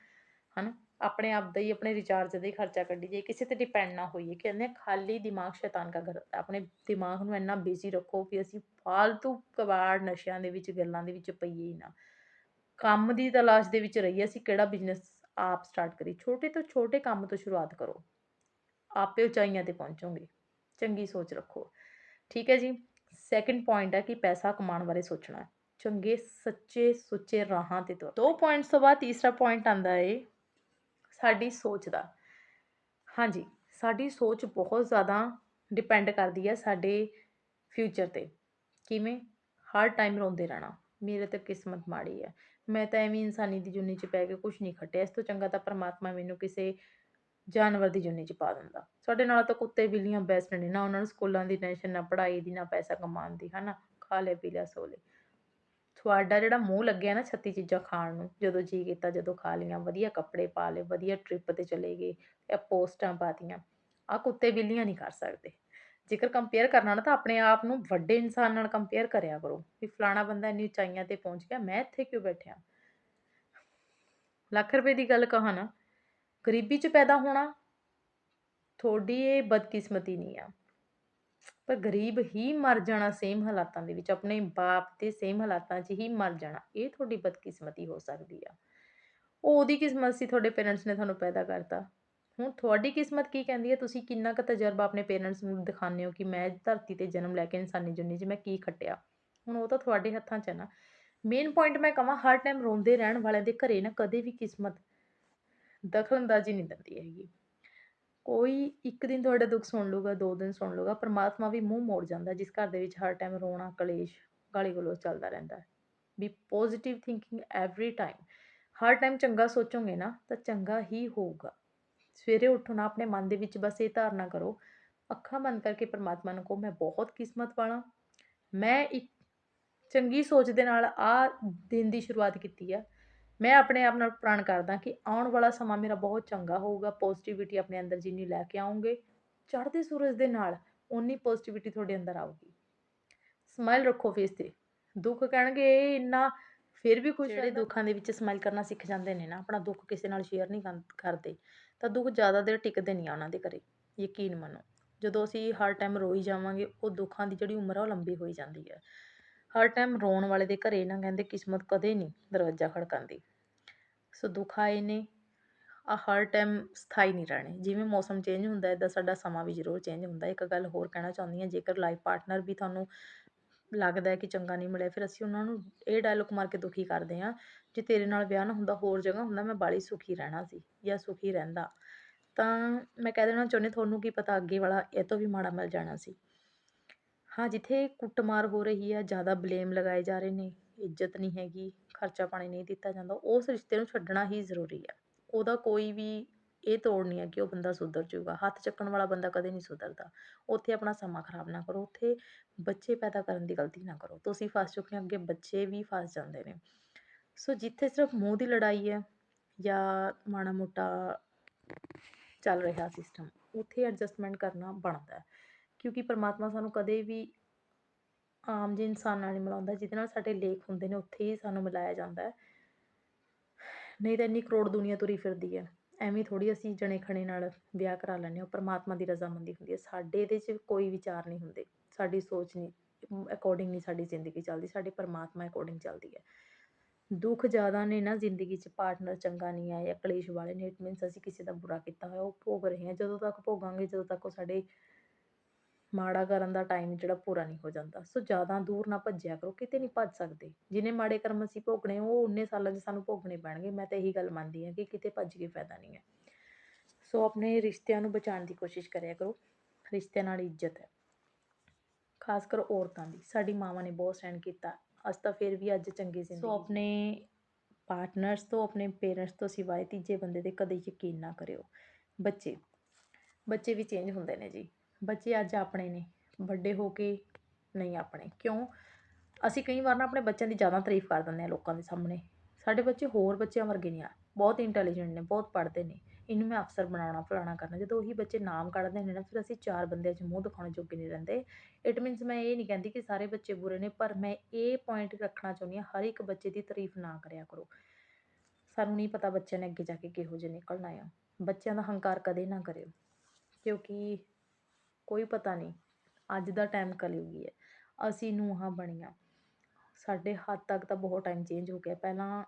ਹਨ? ਆਪਣੇ ਆਪ ਦਾ ਹੀ, ਆਪਣੇ ਰਿਚਾਰਜ ਦਾ ਹੀ ਖਰਚਾ ਕੱਢੀ ਜਾਈਏ। ਕਿਸੇ ਤੇ ਡਿਪੈਂਡ ਨਾ ਹੋਈਏ। ਕਹਿੰਦੇ ਖਾਲੀ ਦਿਮਾਗ ਸ਼ੈਤਾਨ ਦਾ ਘਰ, ਆਪਣੇ ਦਿਮਾਗ ਨੂੰ ਇੰਨਾ ਬਿਜ਼ੀ ਰੱਖੋ ਕਿ ਅਸੀਂ ਫਾਲਤੂ ਕਬਾੜ ਨਸ਼ਿਆਂ ਦੇ ਵਿੱਚ, ਗੱਲਾਂ ਦੇ ਵਿੱਚ ਪਈਏ ਹੀ ਨਾ। ਕੰਮ ਦੀ ਤਲਾਸ਼ ਦੇ ਵਿੱਚ ਰਹੀਏ, ਅਸੀਂ ਕਿਹੜਾ ਬਿਜ਼ਨਸ ਆਪ ਸਟਾਰਟ ਕਰੀ ਛੋਟੇ ਤੋਂ ਛੋਟੇ ਕੰਮ ਤੋਂ ਸ਼ੁਰੂਆਤ ਕਰੋ। ਆਪੇ ਉਚਾਈਆਂ ਤੇ ਪਹੁੰਚੋਗੇ। ਚੰਗੀ ਸੋਚ ਰੱਖੋ। ਠੀਕ ਹੈ ਜੀ? ਸੈਕਿੰਡ ਪੁਆਇੰਟ ਹੈ ਕਿ ਪੈਸਾ ਕਮਾਉਣ ਬਾਰੇ ਸੋਚਣਾ। ਚੰਗੇ, ਸੱਚੇ, ਸੁੱਚੇ ਰਾਹਾਂ ਤੇ ਤੁਰ। ਦੋ ਪੁਆਇੰਟਸ ਤੋਂ ਬਾਅਦ ਤੀਸਰਾ ਪੁਆਇੰਟ ਆਂਦਾ ਏ, ਸਾਡੀ ਸੋਚ ਦਾ। ਹਾਂਜੀ, ਸਾਡੀ ਸੋਚ ਬਹੁਤ ਜ਼ਿਆਦਾ ਡਿਪੈਂਡ ਕਰਦੀ ਹੈ ਸਾਡੇ ਫਿਊਚਰ ਤੇ। ਕਿਵੇਂ? ਹਰ ਟਾਈਮ ਰੋਂਦੇ ਰਹਿਣਾ। ਮੇਰੇ ਤਾਂ ਕਿਸਮਤ ਮਾੜੀ ਹੈ ਮੈਂ ਤਾਂ ਐਵੇਂ ਇਨਸਾਨੀ ਦੀ ਜੁਨੀ 'ਚ ਪੈ ਕੇ ਕੁਝ ਨਹੀਂ ਖੱਟਿਆ, ਇਸ ਤੋਂ ਚੰਗਾ ਤਾਂ ਪਰਮਾਤਮਾ ਮੈਨੂੰ ਕਿਸੇ ਜਾਨਵਰ ਦੀ ਜੁੰਨੀ 'ਚ ਪਾ ਦਿੰਦਾ। ਸਾਡੇ ਨਾਲ ਤਾਂ ਕੁੱਤੇ ਬਿੱਲੀਆਂ ਬੈਸਟ ਨੇ, ਨਾ ਉਹਨਾਂ ਨੂੰ ਸਕੂਲਾਂ ਦੀ ਟੈਨਸ਼ਨ, ਨਾ ਪੜ੍ਹਾਈ ਦੀ, ਨਾ ਪੈਸਾ ਕਮਾਉਣ ਦੀ, ਹਨਾ? ਖਾ ਲਿਆ ਪੀ ਲਿਆ ਸੋ ਲਏ ਤੁਹਾਡਾ ਜਿਹੜਾ ਮੂੰਹ ਲੱਗਿਆ ਨਾ ਛੱਤੀ ਚੀਜ਼ਾਂ ਖਾਣ ਨੂੰ, ਜਦੋਂ ਜੀ ਕੀਤਾ ਜਦੋਂ ਖਾ ਲਈਆਂ, ਵਧੀਆ ਕੱਪੜੇ ਪਾ ਲਏ, ਵਧੀਆ ਟ੍ਰਿਪ ਤੇ ਚਲੇ ਗਏ ਜਾਂ ਪੋਸਟਾਂ ਪਾਤੀਆਂ ਆ ਕੁੱਤੇ ਬਿੱਲੀਆਂ ਨਹੀਂ ਕਰ ਸਕਦੇ। ਜੇਕਰ ਕੰਪੇਅਰ ਕਰਨਾ ਨਾ ਤਾਂ ਆਪਣੇ ਆਪ ਨੂੰ ਵੱਡੇ ਇਨਸਾਨ ਨਾਲ ਕੰਪੇਅਰ ਕਰਿਆ ਕਰੋ ਵੀ ਫਲਾਣਾ ਬੰਦਾ ਇੰਨੀ ਉਚਾਈਆਂ ਤੇ ਪਹੁੰਚ ਗਿਆ, ਮੈਂ ਇੱਥੇ ਕਿਉਂ ਬੈਠਿਆ? ਲੱਖ ਰੁਪਏ ਦੀ ਗੱਲ ਕਹਾਂ ਨਾ, ਗਰੀਬੀ 'ਚ ਪੈਦਾ ਹੋਣਾ ਤੁਹਾਡੀ ਇਹ ਬਦਕਿਸਮਤੀ ਨਹੀਂ ਆ। ਪਰ ਗਰੀਬ ਹੀ ਮਰ ਜਾਣਾ ਸੇਮ ਹਾਲਾਤਾਂ ਦੇ ਵਿੱਚ, ਆਪਣੇ ਬਾਪ ਦੇ ਸੇਮ ਹਾਲਾਤਾਂ 'ਚ ਹੀ ਮਰ ਜਾਣਾ, ਇਹ ਤੁਹਾਡੀ ਬਦਕਿਸਮਤੀ ਹੋ ਸਕਦੀ ਆ। ਉਹ ਉਹਦੀ ਕਿਸਮਤ ਸੀ, ਤੁਹਾਡੇ ਪੇਰੈਂਟਸ ਨੇ ਤੁਹਾਨੂੰ ਪੈਦਾ ਕਰਤਾ। ਹੁਣ ਤੁਹਾਡੀ ਕਿਸਮਤ ਕੀ ਕਹਿੰਦੀ ਹੈ? ਤੁਸੀਂ ਕਿੰਨਾ ਕੁ ਤਜਰਬਾ ਆਪਣੇ ਪੇਰੈਂਟਸ ਨੂੰ ਦਿਖਾਉਂਦੇ ਹੋ ਕਿ ਮੈਂ ਧਰਤੀ ਤੇ ਜਨਮ ਲੈ ਕੇ ਇਨਸਾਨੀ ਜੁਨੀ 'ਚ ਮੈਂ ਕੀ ਖੱਟਿਆ? ਹੁਣ ਉਹ ਤਾਂ ਤੁਹਾਡੇ ਹੱਥਾਂ 'ਚ ਹੈ ਨਾ। ਮੇਨ ਪੁਆਇੰਟ ਮੈਂ ਕਹਾਂ ਹਰ ਟਾਈਮ ਰੋਂਦੇ ਰਹਿਣ ਵਾਲਿਆਂ ਦੇ ਘਰੇ ਨਾ ਕਦੇ ਵੀ ਕਿਸਮਤ ਦਖਲਅੰਦਾਜ਼ੀ ਨਹੀਂ ਦਿੰਦੀ ਹੈਗੀ। ਕੋਈ ਇੱਕ ਦਿਨ ਤੁਹਾਡਾ ਦੁੱਖ ਸੁਣ ਲੂਗਾ ਦੋ ਦਿਨ ਸੁਣ ਲੂਗਾ ਪਰਮਾਤਮਾ ਵੀ ਮੂੰਹ ਮੋੜ ਜਾਂਦਾ, ਜਿਸ ਘਰ ਦੇ ਵਿੱਚ ਹਰ ਟਾਈਮ ਰੋਣਾ, ਕਲੇਸ਼ ਗਾਲੀ ਗਲੋਚ ਚੱਲਦਾ ਰਹਿੰਦਾ ਹੈ। ਵੀ ਪੋਜ਼ਿਟਿਵ ਥਿੰਕਿੰਗ ਐਵਰੀ ਟਾਈਮ ਹਰ ਟਾਈਮ ਚੰਗਾ ਸੋਚੋਗੇ ਨਾ, ਤਾਂ ਚੰਗਾ ਹੀ ਹੋਊਗਾ। ਸਵੇਰੇ ਉੱਠੋ ਨਾ ਆਪਣੇ ਮਨ ਦੇ ਵਿੱਚ ਬਸ ਇਹ ਧਾਰਨਾ ਕਰੋ, ਅੱਖਾਂ ਬੰਦ ਕਰਕੇ ਪਰਮਾਤਮਾ ਨੂੰ ਕਹੋ, ਮੈਂ ਬਹੁਤ ਕਿਸਮਤ ਵਾਲਾ। ਮੈਂ ਇੱਕ ਚੰਗੀ ਸੋਚ ਦੇ ਨਾਲ ਆ ਦਿਨ ਦੀ ਸ਼ੁਰੂਆਤ ਕੀਤੀ ਆ। ਮੈਂ ਆਪਣੇ ਆਪ ਨਾਲ ਪ੍ਰਣ ਕਰਦਾ ਕਿ ਆਉਣ ਵਾਲਾ ਸਮਾਂ ਮੇਰਾ ਬਹੁਤ ਚੰਗਾ ਹੋਊਗਾ। ਪੋਜ਼ਿਟਿਵਿਟੀ ਆਪਣੇ ਅੰਦਰ ਜਿੰਨੀ ਲੈ ਕੇ ਆਉਂਗੇ, ਚੜ੍ਹਦੇ ਸੂਰਜ ਦੇ ਨਾਲ ਉਨੀ ਪੋਜ਼ਿਟਿਵਿਟੀ ਤੁਹਾਡੇ ਅੰਦਰ ਆਊਗੀ। ਸਮਾਈਲ ਰੱਖੋ ਫੇਸ ਤੇ। ਦੁੱਖ ਕਹਿਣਗੇ, ਇਹ ਇੰਨਾ ਫਿਰ ਵੀ ਖੁਸ਼ ਜਿਹੜੇ ਦੁੱਖਾਂ ਦੇ ਵਿੱਚ ਸਮਾਈਲ ਕਰਨਾ ਸਿੱਖ ਜਾਂਦੇ ਨੇ ਨਾ ਆਪਣਾ ਦੁੱਖ ਕਿਸੇ ਨਾਲ ਸ਼ੇਅਰ ਨਹੀਂ ਕਰਦੇ ਤਾਂ ਦੁੱਖ ਜ਼ਿਆਦਾ ਦੇਰ ਟਿਕਦੇ ਨਹੀਂ ਆ ਉਹਨਾਂ ਦੇ ਘਰੇ ਯਕੀਨ ਮੰਨੋ। ਜਦੋਂ ਅਸੀਂ ਹਰ ਟਾਈਮ ਰੋਈ ਜਾਵਾਂਗੇ ਉਹ ਦੁੱਖਾਂ ਦੀ ਜਿਹੜੀ ਉਮਰ ਆ ਉਹ ਲੰਬੀ ਹੋਈ ਜਾਂਦੀ ਹੈ। ਹਰ ਟਾਈਮ ਰੋਣ ਵਾਲੇ ਦੇ ਘਰੇ ਨਾ ਕਹਿੰਦੇ ਕਿਸਮਤ ਕਦੇ ਨਹੀਂ ਦਰਵਾਜ਼ਾ ਖੜਕਾਉਂਦੀ। ਸੋ ਦੁੱਖ ਆਏ ਨੇ ਆ ਹਰ ਟਾਈਮ ਸਥਾਈ ਨਹੀਂ ਰਹਿਣੇ। ਜਿਵੇਂ ਮੌਸਮ ਚੇਂਜ ਹੁੰਦਾ ਇਦਾਂ ਸਾਡਾ ਸਮਾਂ ਵੀ ਜ਼ਰੂਰ ਚੇਂਜ ਹੁੰਦਾ। ਇੱਕ ਗੱਲ ਹੋਰ ਕਹਿਣਾ ਚਾਹੁੰਦੀ ਹਾਂ ਜੇਕਰ ਲਾਈਫ ਪਾਰਟਨਰ ਵੀ ਤੁਹਾਨੂੰ ਲੱਗਦਾ ਕਿ ਚੰਗਾ ਨਹੀਂ ਮਿਲਿਆ, ਫਿਰ ਅਸੀਂ ਉਹਨਾਂ ਨੂੰ ਇਹ ਡਾਇਲੋਗ ਮਾਰ ਕੇ ਦੁਖੀ ਕਰਦੇ ਹਾਂ, ਜੇ ਤੇਰੇ ਨਾਲ ਵਿਆਹ ਨਾ ਹੁੰਦਾ, ਹੋਰ ਜਗ੍ਹਾ ਹੁੰਦਾ, ਮੈਂ ਬਾਲੀ ਸੁਖੀ ਰਹਿਣਾ ਸੀ ਜਾਂ ਸੁਖੀ ਰਹਿੰਦਾ। ਤਾਂ ਮੈਂ ਕਹਿ ਦੇਣਾ ਚਾਹੁੰਦੀ ਤੁਹਾਨੂੰ ਕੀ ਪਤਾ ਅੱਗੇ ਵਾਲਾ ਇਹ ਤੋਂ ਵੀ ਮਾੜਾ ਮਿਲ ਜਾਣਾ ਸੀ। ਹਾਂ, ਜਿੱਥੇ ਕੁੱਟਮਾਰ ਹੋ ਰਹੀ ਹੈ, ਜ਼ਿਆਦਾ ਬਲੇਮ ਲਗਾਏ ਜਾ ਰਹੇ ਨੇ, ਇੱਜ਼ਤ ਨਹੀਂ ਹੈਗੀ, ਖਰਚਾ ਪਾਣੀ ਨਹੀਂ ਦਿੱਤਾ ਜਾਂਦਾ, ਉਸ ਰਿਸ਼ਤੇ ਨੂੰ ਛੱਡਣਾ ਹੀ ਜ਼ਰੂਰੀ ਹੈ। ਉਹਦਾ ਕੋਈ ਵੀ ਇਹ ਤੋੜ ਨਹੀਂ ਹੈ ਕਿ ਉਹ ਬੰਦਾ ਸੁਧਰ ਜਾਊਗਾ। ਹੱਥ ਚੱਕਣ ਵਾਲਾ ਬੰਦਾ ਕਦੇ ਨਹੀਂ ਸੁਧਰਦਾ। ਉੱਥੇ ਆਪਣਾ ਸਮਾਂ ਖਰਾਬ ਨਾ ਕਰੋ। ਉੱਥੇ ਬੱਚੇ ਪੈਦਾ ਕਰਨ ਦੀ ਗਲਤੀ ਨਾ ਕਰੋ। ਤੁਸੀਂ ਫਸ ਚੁੱਕੇ ਹੋ, ਅੱਗੇ ਬੱਚੇ ਵੀ ਫਸ ਜਾਂਦੇ ਨੇ। ਸੋ ਜਿੱਥੇ ਸਿਰਫ ਮੂੰਹ ਦੀ ਲੜਾਈ ਹੈ ਜਾਂ ਮਾੜਾ ਮੋਟਾ ਚੱਲ ਰਿਹਾ ਸਿਸਟਮ ਉੱਥੇ ਐਡਜਸਟਮੈਂਟ ਕਰਨਾ ਬਣਦਾ ਕਿਉਂਕਿ ਪਰਮਾਤਮਾ ਸਾਨੂੰ ਕਦੇ ਵੀ ਆਮ ਜਿਹੇ ਇਨਸਾਨ ਨਾਲ ਨਹੀਂ ਮਿਲਾਉਂਦਾ, ਜਿਹਦੇ ਨਾਲ ਸਾਡੇ ਲੇਖ ਹੁੰਦੇ ਨੇ, ਉੱਥੇ ਹੀ ਸਾਨੂੰ ਮਿਲਾਇਆ ਜਾਂਦਾ ਨਹੀਂ ਤਾਂ ਇੰਨੀ ਕਰੋੜ ਦੁਨੀਆ ਤੁਰੀ ਫਿਰਦੀ ਹੈ। ਐਵੇਂ ਥੋੜ੍ਹੀ ਅਸੀਂ ਜਣੇ ਖਣੇ ਨਾਲ ਵਿਆਹ ਕਰਾ ਲੈਂਦੇ ਹਾਂ, ਪਰਮਾਤਮਾ ਦੀ ਰਜ਼ਾਮੰਦੀ ਹੁੰਦੀ ਹੈ। ਸਾਡੇ ਇਹਦੇ 'ਚ ਕੋਈ ਵਿਚਾਰ ਨਹੀਂ ਹੁੰਦੇ, ਸਾਡੀ ਸੋਚ ਨਹੀਂ ਅਕੋਰਡਿੰਗ ਨਹੀਂ ਸਾਡੀ ਜ਼ਿੰਦਗੀ ਚੱਲਦੀ, ਸਾਡੇ ਪਰਮਾਤਮਾ ਅਕੋਰਡਿੰਗ ਚੱਲਦੀ ਹੈ। ਦੁੱਖ ਜ਼ਿਆਦਾ ਨੇ ਨਾ ਜ਼ਿੰਦਗੀ 'ਚ ਪਾਰਟਨਰ ਚੰਗਾ ਨਹੀਂ ਆਇਆ, ਕਲੇਸ਼ ਵਾਲੇ ਨੇ ਇਟ ਮੀਨਸ ਅਸੀਂ ਕਿਸੇ ਦਾ ਬੁਰਾ ਕੀਤਾ ਹੋਇਆ, ਉਹ ਭੋਗ ਰਹੇ ਹਾਂ, ਜਦੋਂ ਤੱਕ ਭੋਗਾਂਗੇ, ਜਦੋਂ ਤੱਕ ਉਹ ਸਾਡੇ ਮਾੜਾ ਕਰਨ ਦਾ ਟਾਈਮ ਜਿਹੜਾ ਪੂਰਾ ਨਹੀਂ ਹੋ ਜਾਂਦਾ। ਸੋ ਜ਼ਿਆਦਾ ਦੂਰ ਨਾ ਭੱਜਿਆ ਕਰੋ ਕਿਤੇ ਨਹੀਂ ਭੱਜ ਸਕਦੇ। ਜਿਹਨੇ ਮਾੜੇ ਕਰਮ ਅਸੀਂ ਭੋਗਣੇ ਉਹ ਉਨੇ ਸਾਲਾਂ 'ਚ ਸਾਨੂੰ ਭੋਗਣੇ ਪੈਣਗੇ। ਮੈਂ ਤਾਂ ਇਹੀ ਗੱਲ ਮੰਨਦੀ ਹਾਂ ਕਿ ਕਿਤੇ ਭੱਜ ਕੇ ਫਾਇਦਾ ਨਹੀਂ ਹੈ। ਸੋ ਆਪਣੇ ਰਿਸ਼ਤਿਆਂ ਨੂੰ ਬਚਾਉਣ ਦੀ ਕੋਸ਼ਿਸ਼ ਕਰਿਆ ਕਰੋ। ਰਿਸ਼ਤਿਆਂ ਨਾਲ ਇੱਜ਼ਤ ਹੈ। ਖਾਸ ਕਰ ਔਰਤਾਂ ਦੀ। ਸਾਡੀ ਮਾਵਾਂ ਨੇ ਬਹੁਤ ਸਹਿਣ ਕੀਤਾ। ਅੱਜ ਤਾਂ ਫਿਰ ਵੀ ਅੱਜ ਚੰਗੀ ਜ਼ਿੰਦਗੀ ਸੋ ਆਪਣੇ ਪਾਰਟਨਰਸ ਤੋਂ ਆਪਣੇ ਪੇਰੈਂਟਸ ਤੋਂ ਸਿਵਾਏ ਤੀਜੇ ਬੰਦੇ ਦੇ ਕਦੇ ਯਕੀਨ ਨਾ ਕਰਿਓ। ਬੱਚੇ। ਬੱਚੇ ਵੀ ਚੇਂਜ ਹੁੰਦੇ ਨੇ ਜੀ। ਬੱਚੇ ਅੱਜ ਆਪਣੇ ਨੇ, ਵੱਡੇ ਹੋ ਕੇ ਨਹੀਂ ਆਪਣੇ। ਕਿਉਂ? ਅਸੀਂ ਕਈ ਵਾਰ ਨਾ ਆਪਣੇ ਬੱਚਿਆਂ ਦੀ ਜ਼ਿਆਦਾ ਤਾਰੀਫ ਕਰ ਦਿੰਦੇ ਹਾਂ ਲੋਕਾਂ ਦੇ ਸਾਹਮਣੇ। ਸਾਡੇ ਬੱਚੇ ਹੋਰ ਬੱਚਿਆਂ ਵਰਗੇ ਨਹੀਂ ਆ, ਬਹੁਤ ਇੰਟੈਲੀਜੈਂਟ ਨੇ, ਬਹੁਤ ਪੜ੍ਹਦੇ ਨੇ। ਇਹਨੂੰ ਮੈਂ ਅਫਸਰ ਬਣਾਉਣਾ, ਫਲਾਣਾ ਕਰਨਾ, ਜਦੋਂ ਉਹੀ ਬੱਚੇ ਨਾਮ ਕੱਢਦੇ ਨੇ ਨਾ, ਫਿਰ ਅਸੀਂ ਚਾਰ ਬੰਦਿਆਂ 'ਚ ਮੂੰਹ ਦਿਖਾਉਣ ਜੋਗੇ ਨਹੀਂ ਰਹਿੰਦੇ। ਇਟ ਮੀਨਸ ਮੈਂ ਇਹ ਨਹੀਂ ਕਹਿੰਦੀ ਕਿ ਸਾਰੇ ਬੱਚੇ ਬੁਰੇ ਨੇ, ਪਰ ਮੈਂ ਇਹ ਪੁਆਇੰਟ ਰੱਖਣਾ ਚਾਹੁੰਦੀ ਹਾਂ, ਹਰ ਇੱਕ ਬੱਚੇ ਦੀ ਤਾਰੀਫ ਨਾ ਕਰਿਆ ਕਰੋ। ਸਾਨੂੰ ਨਹੀਂ ਪਤਾ ਬੱਚਿਆਂ ਨੇ ਅੱਗੇ ਜਾ ਕੇ ਕਿਹੋ ਜਿਹੇ ਨਿਕਲਣਾ ਆ। ਬੱਚਿਆਂ ਦਾ ਹੰਕਾਰ ਕਦੇ ਨਾ ਕਰਿਓ, ਕਿਉਂਕਿ ਕੋਈ ਪਤਾ ਨਹੀਂ, ਅੱਜ ਦਾ ਟਾਈਮ ਕਲਯੁਗੀ ਹੈ ਅਸੀਂ ਨੂੰਹਾਂ ਬਣੀਆਂ। ਸਾਡੇ ਹੱਦ ਤੱਕ ਤਾਂ ਬਹੁਤ ਟਾਈਮ ਚੇਂਜ ਹੋ ਗਿਆ। ਪਹਿਲਾਂ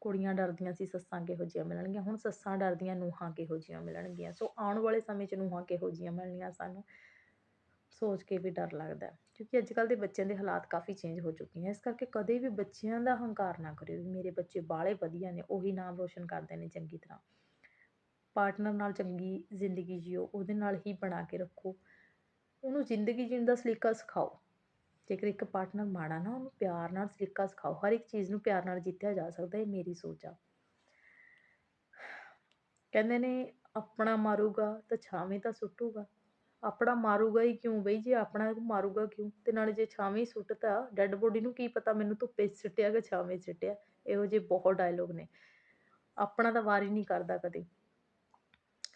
ਕੁੜੀਆਂ ਡਰਦੀਆਂ ਸੀ, ਸੱਸਾਂ ਕਿਹੋ ਜਿਹੀਆਂ ਮਿਲਣਗੀਆਂ। ਹੁਣ ਸੱਸਾਂ ਡਰਦੀਆਂ, ਨੂੰਹਾਂ ਕਿਹੋ ਜਿਹੀਆਂ ਮਿਲਣਗੀਆਂ। ਸੋ ਆਉਣ ਵਾਲੇ ਸਮੇਂ 'ਚ ਨੂੰਹਾਂ ਕਿਹੋ ਜਿਹੀਆਂ ਮਿਲਣੀਆਂ ਸਾਨੂੰ? ਸੋਚ ਕੇ ਵੀ ਡਰ ਲੱਗਦਾ ਕਿਉਂਕਿ ਅੱਜ ਕੱਲ੍ਹ ਦੇ ਬੱਚਿਆਂ ਦੇ ਹਾਲਾਤ ਕਾਫੀ ਚੇਂਜ ਹੋ ਚੁੱਕੇ ਹਨ ਇਸ ਕਰਕੇ ਕਦੇ ਵੀ ਬੱਚਿਆਂ ਦਾ ਹੰਕਾਰ ਨਾ ਕਰਿਓ ਵੀ ਮੇਰੇ ਬੱਚੇ ਬਾਹਲੇ ਵਧੀਆ ਨੇ, ਉਹੀ ਨਾਮ ਰੋਸ਼ਨ ਕਰਦੇ ਨੇ ਚੰਗੀ ਤਰ੍ਹਾਂ। ਪਾਰਟਨਰ ਨਾਲ ਚੰਗੀ ਜ਼ਿੰਦਗੀ ਜਿਓ, ਉਹਦੇ ਨਾਲ ਹੀ ਬਣਾ ਕੇ ਰੱਖੋ। ਉਹਨੂੰ ਜ਼ਿੰਦਗੀ ਜੀਣ ਦਾ ਸਲੀਕਾ ਸਿਖਾਓ। ਜੇਕਰ ਇੱਕ ਪਾਰਟਨਰ ਮਾੜਾ ਨਾ, ਉਹਨੂੰ ਪਿਆਰ ਨਾਲ ਸਲੀਕਾ ਸਿਖਾਓ। ਹਰ ਇੱਕ ਚੀਜ਼ ਨੂੰ ਪਿਆਰ ਨਾਲ ਜਿੱਤਿਆ ਜਾ ਸਕਦਾ, ਇਹ ਮੇਰੀ ਸੋਚ ਆ। ਕਹਿੰਦੇ ਨੇ, ਆਪਣਾ ਮਾਰੂਗਾ ਤਾਂ ਛਾਵੇਂ ਤਾਂ ਸੁੱਟੂਗਾ। ਆਪਣਾ ਮਾਰੂਗਾ ਹੀ ਕਿਉਂ ਬਈ? ਜੇ ਆਪਣਾ ਮਾਰੂਗਾ ਕਿਉਂ? ਤੇ ਨਾਲੇ ਜੇ ਛਾਵੇਂ ਹੀ ਸੁੱਟਤਾ, ਡੈੱਡ ਬੋਡੀ ਨੂੰ ਕੀ ਪਤਾ ਮੈਨੂੰ ਧੁੱਪੇ ਸਿੱਟਿਆ ਕਿ ਛਾਵੇਂ ਸਿੱਟਿਆ? ਇਹੋ ਜਿਹੇ ਬਹੁਤ ਡਾਇਲੋਗ ਨੇ। ਆਪਣਾ ਤਾਂ ਵਾਰ ਹੀ ਨਹੀਂ ਕਰਦਾ ਕਦੇ।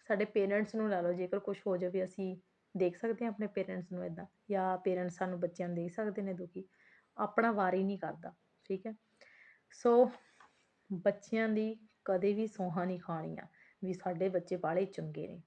ਸਾਡੇ ਪੇਰੈਂਟਸ ਨੂੰ ਲੈ ਲਓ, ਜੇਕਰ ਕੁਝ ਹੋ ਜਾਵੇ, ਅਸੀਂ ਦੇਖ ਸਕਦੇ ਹਾਂ ਆਪਣੇ ਪੇਰੈਂਟਸ ਨੂੰ ਇੱਦਾਂ, ਜਾਂ ਪੇਰੈਂਟਸ ਸਾਨੂੰ ਬੱਚਿਆਂ ਨੂੰ ਦੇਖ ਸਕਦੇ ਨੇ ਦੁਖੀ, ਆਪਣਾ ਵਾਰ ਹੀ ਨਹੀਂ ਕਰਦਾ, ਠੀਕ ਹੈ? ਸੋ ਬੱਚਿਆਂ ਦੀ ਕਦੇ ਵੀ ਸੋਹਾਂ ਨਹੀਂ ਖਾਣੀਆਂ, ਵੀ ਸਾਡੇ ਬੱਚੇ ਬਾਹਲੇ ਚੰਗੇ ਨੇ।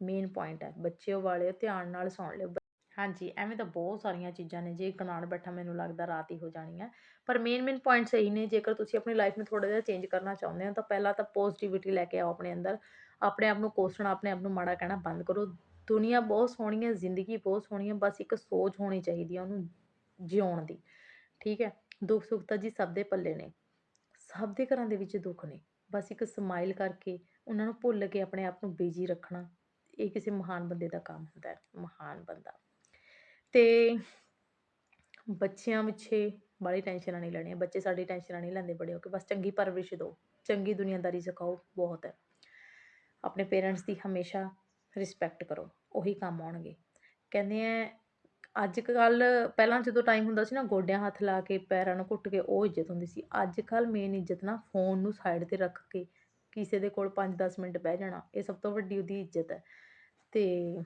ਮੇਨ ਪੁਆਇੰਟ ਹੈ, ਬੱਚੇ ਵਾਲੇ ਧਿਆਨ ਨਾਲ ਸੌਣ ਲਿਓ ਹਾਂਜੀ, ਐਵੇਂ ਤਾਂ ਬਹੁਤ ਸਾਰੀਆਂ ਚੀਜ਼ਾਂ ਨੇ, ਜੇ ਕਨਾਲ ਬੈਠਾ ਮੈਨੂੰ ਲੱਗਦਾ ਰਾਤ ਹੀ ਹੋ ਜਾਣੀ ਹੈ। ਪਰ ਮੇਨ ਮੇਨ ਪੁਆਇੰਟਸ ਇਹੀ ਨੇ, ਜੇਕਰ ਤੁਸੀਂ ਆਪਣੀ ਲਾਈਫ ਨੂੰ ਥੋੜਾ ਜਿਹਾ ਚੇਂਜ ਕਰਨਾ ਚਾਹੁੰਦੇ ਹੋ, ਤਾਂ ਪਹਿਲਾਂ ਤਾਂ ਪੋਜ਼ਿਟਿਵਿਟੀ ਲੈ ਕੇ ਆਓ ਆਪਣੇ ਅੰਦਰ। ਆਪਣੇ ਆਪ ਨੂੰ ਕੋਸਣਾ ਆਪਣੇ ਆਪ ਨੂੰ ਮਾੜਾ ਕਹਿਣਾ ਬੰਦ ਕਰੋ। ਦੁਨੀਆ ਬਹੁਤ ਸੋਹਣੀ ਹੈ, ਜ਼ਿੰਦਗੀ ਬਹੁਤ ਸੋਹਣੀ ਹੈ, ਬਸ ਇੱਕ ਸੋਚ ਹੋਣੀ ਚਾਹੀਦੀ ਹੈ ਉਹਨੂੰ ਜਿਉਣ ਦੀ, ਠੀਕ ਹੈ? ਦੁੱਖ ਸੁੱਖ ਤਾਂ ਜੀ ਸਭ ਦੇ ਪੱਲੇ ਨੇ, ਸਭ ਦੇ ਘਰਾਂ ਦੇ ਵਿੱਚ ਦੁੱਖ ਨੇ, ਬਸ ਇੱਕ ਸਮਾਈਲ ਕਰਕੇ ਉਹਨਾਂ ਨੂੰ ਭੁੱਲ ਕੇ ਆਪਣੇ ਆਪ ਨੂੰ ਬਿਜ਼ੀ ਰੱਖਣਾ, ਇਹ ਕਿਸੇ ਮਹਾਨ ਬੰਦੇ ਦਾ ਕੰਮ ਹੁੰਦਾ ਹੈ, ਮਹਾਨ ਬੰਦਾ। ਤੇ ਬੱਚਿਆਂ ਪਿੱਛੇ ਬਾਹਲੀ ਟੈਨਸ਼ਨਾਂ ਨਹੀਂ ਲੈਣੀਆਂ ਬੱਚੇ ਸਾਡੀ ਟੈਨਸ਼ਨਾਂ ਨਹੀਂ ਲੈਂਦੇ, ਬੜੇ ਹੋ ਕੇ, ਬਸ ਚੰਗੀ ਪਰਵਰਿਸ਼ ਦਿਓ, ਚੰਗੀ ਦੁਨੀਆਦਾਰੀ ਸਿਖਾਓ, ਬਹੁਤ ਹੈ। ਆਪਣੇ ਪੇਰੈਂਟਸ ਦੀ ਹਮੇਸ਼ਾ ਰਿਸਪੈਕਟ ਕਰੋ, ਉਹੀ ਕੰਮ ਆਉਣਗੇ। ਕਹਿੰਦੇ ਆ ਅੱਜ ਕੱਲ ਪਹਿਲਾਂ ਜਦੋਂ ਟਾਈਮ ਹੁੰਦਾ ਸੀ ਨਾ, ਗੋਡਿਆਂ ਹੱਥ ਲਾ ਕੇ, ਪੈਰਾਂ ਨੂੰ ਘੁੱਟ ਕੇ, ਉਹ ਇੱਜ਼ਤ ਹੁੰਦੀ ਸੀ। ਅੱਜ ਕੱਲ ਮੇਨ ਇੱਜ਼ਤ ਨਾ ਫੋਨ ਨੂੰ ਸਾਈਡ ਤੇ ਰੱਖ ਕੇ, ਕਿਸੇ ਦੇ ਕੋਲ 5-10 ਮਿੰਟ ਬਹਿ ਜਾਣਾ, ਇਹ ਸਭ ਤੋਂ ਵੱਡੀ ਉਹਦੀ ਇੱਜ਼ਤ ਹੈ। ਤੇ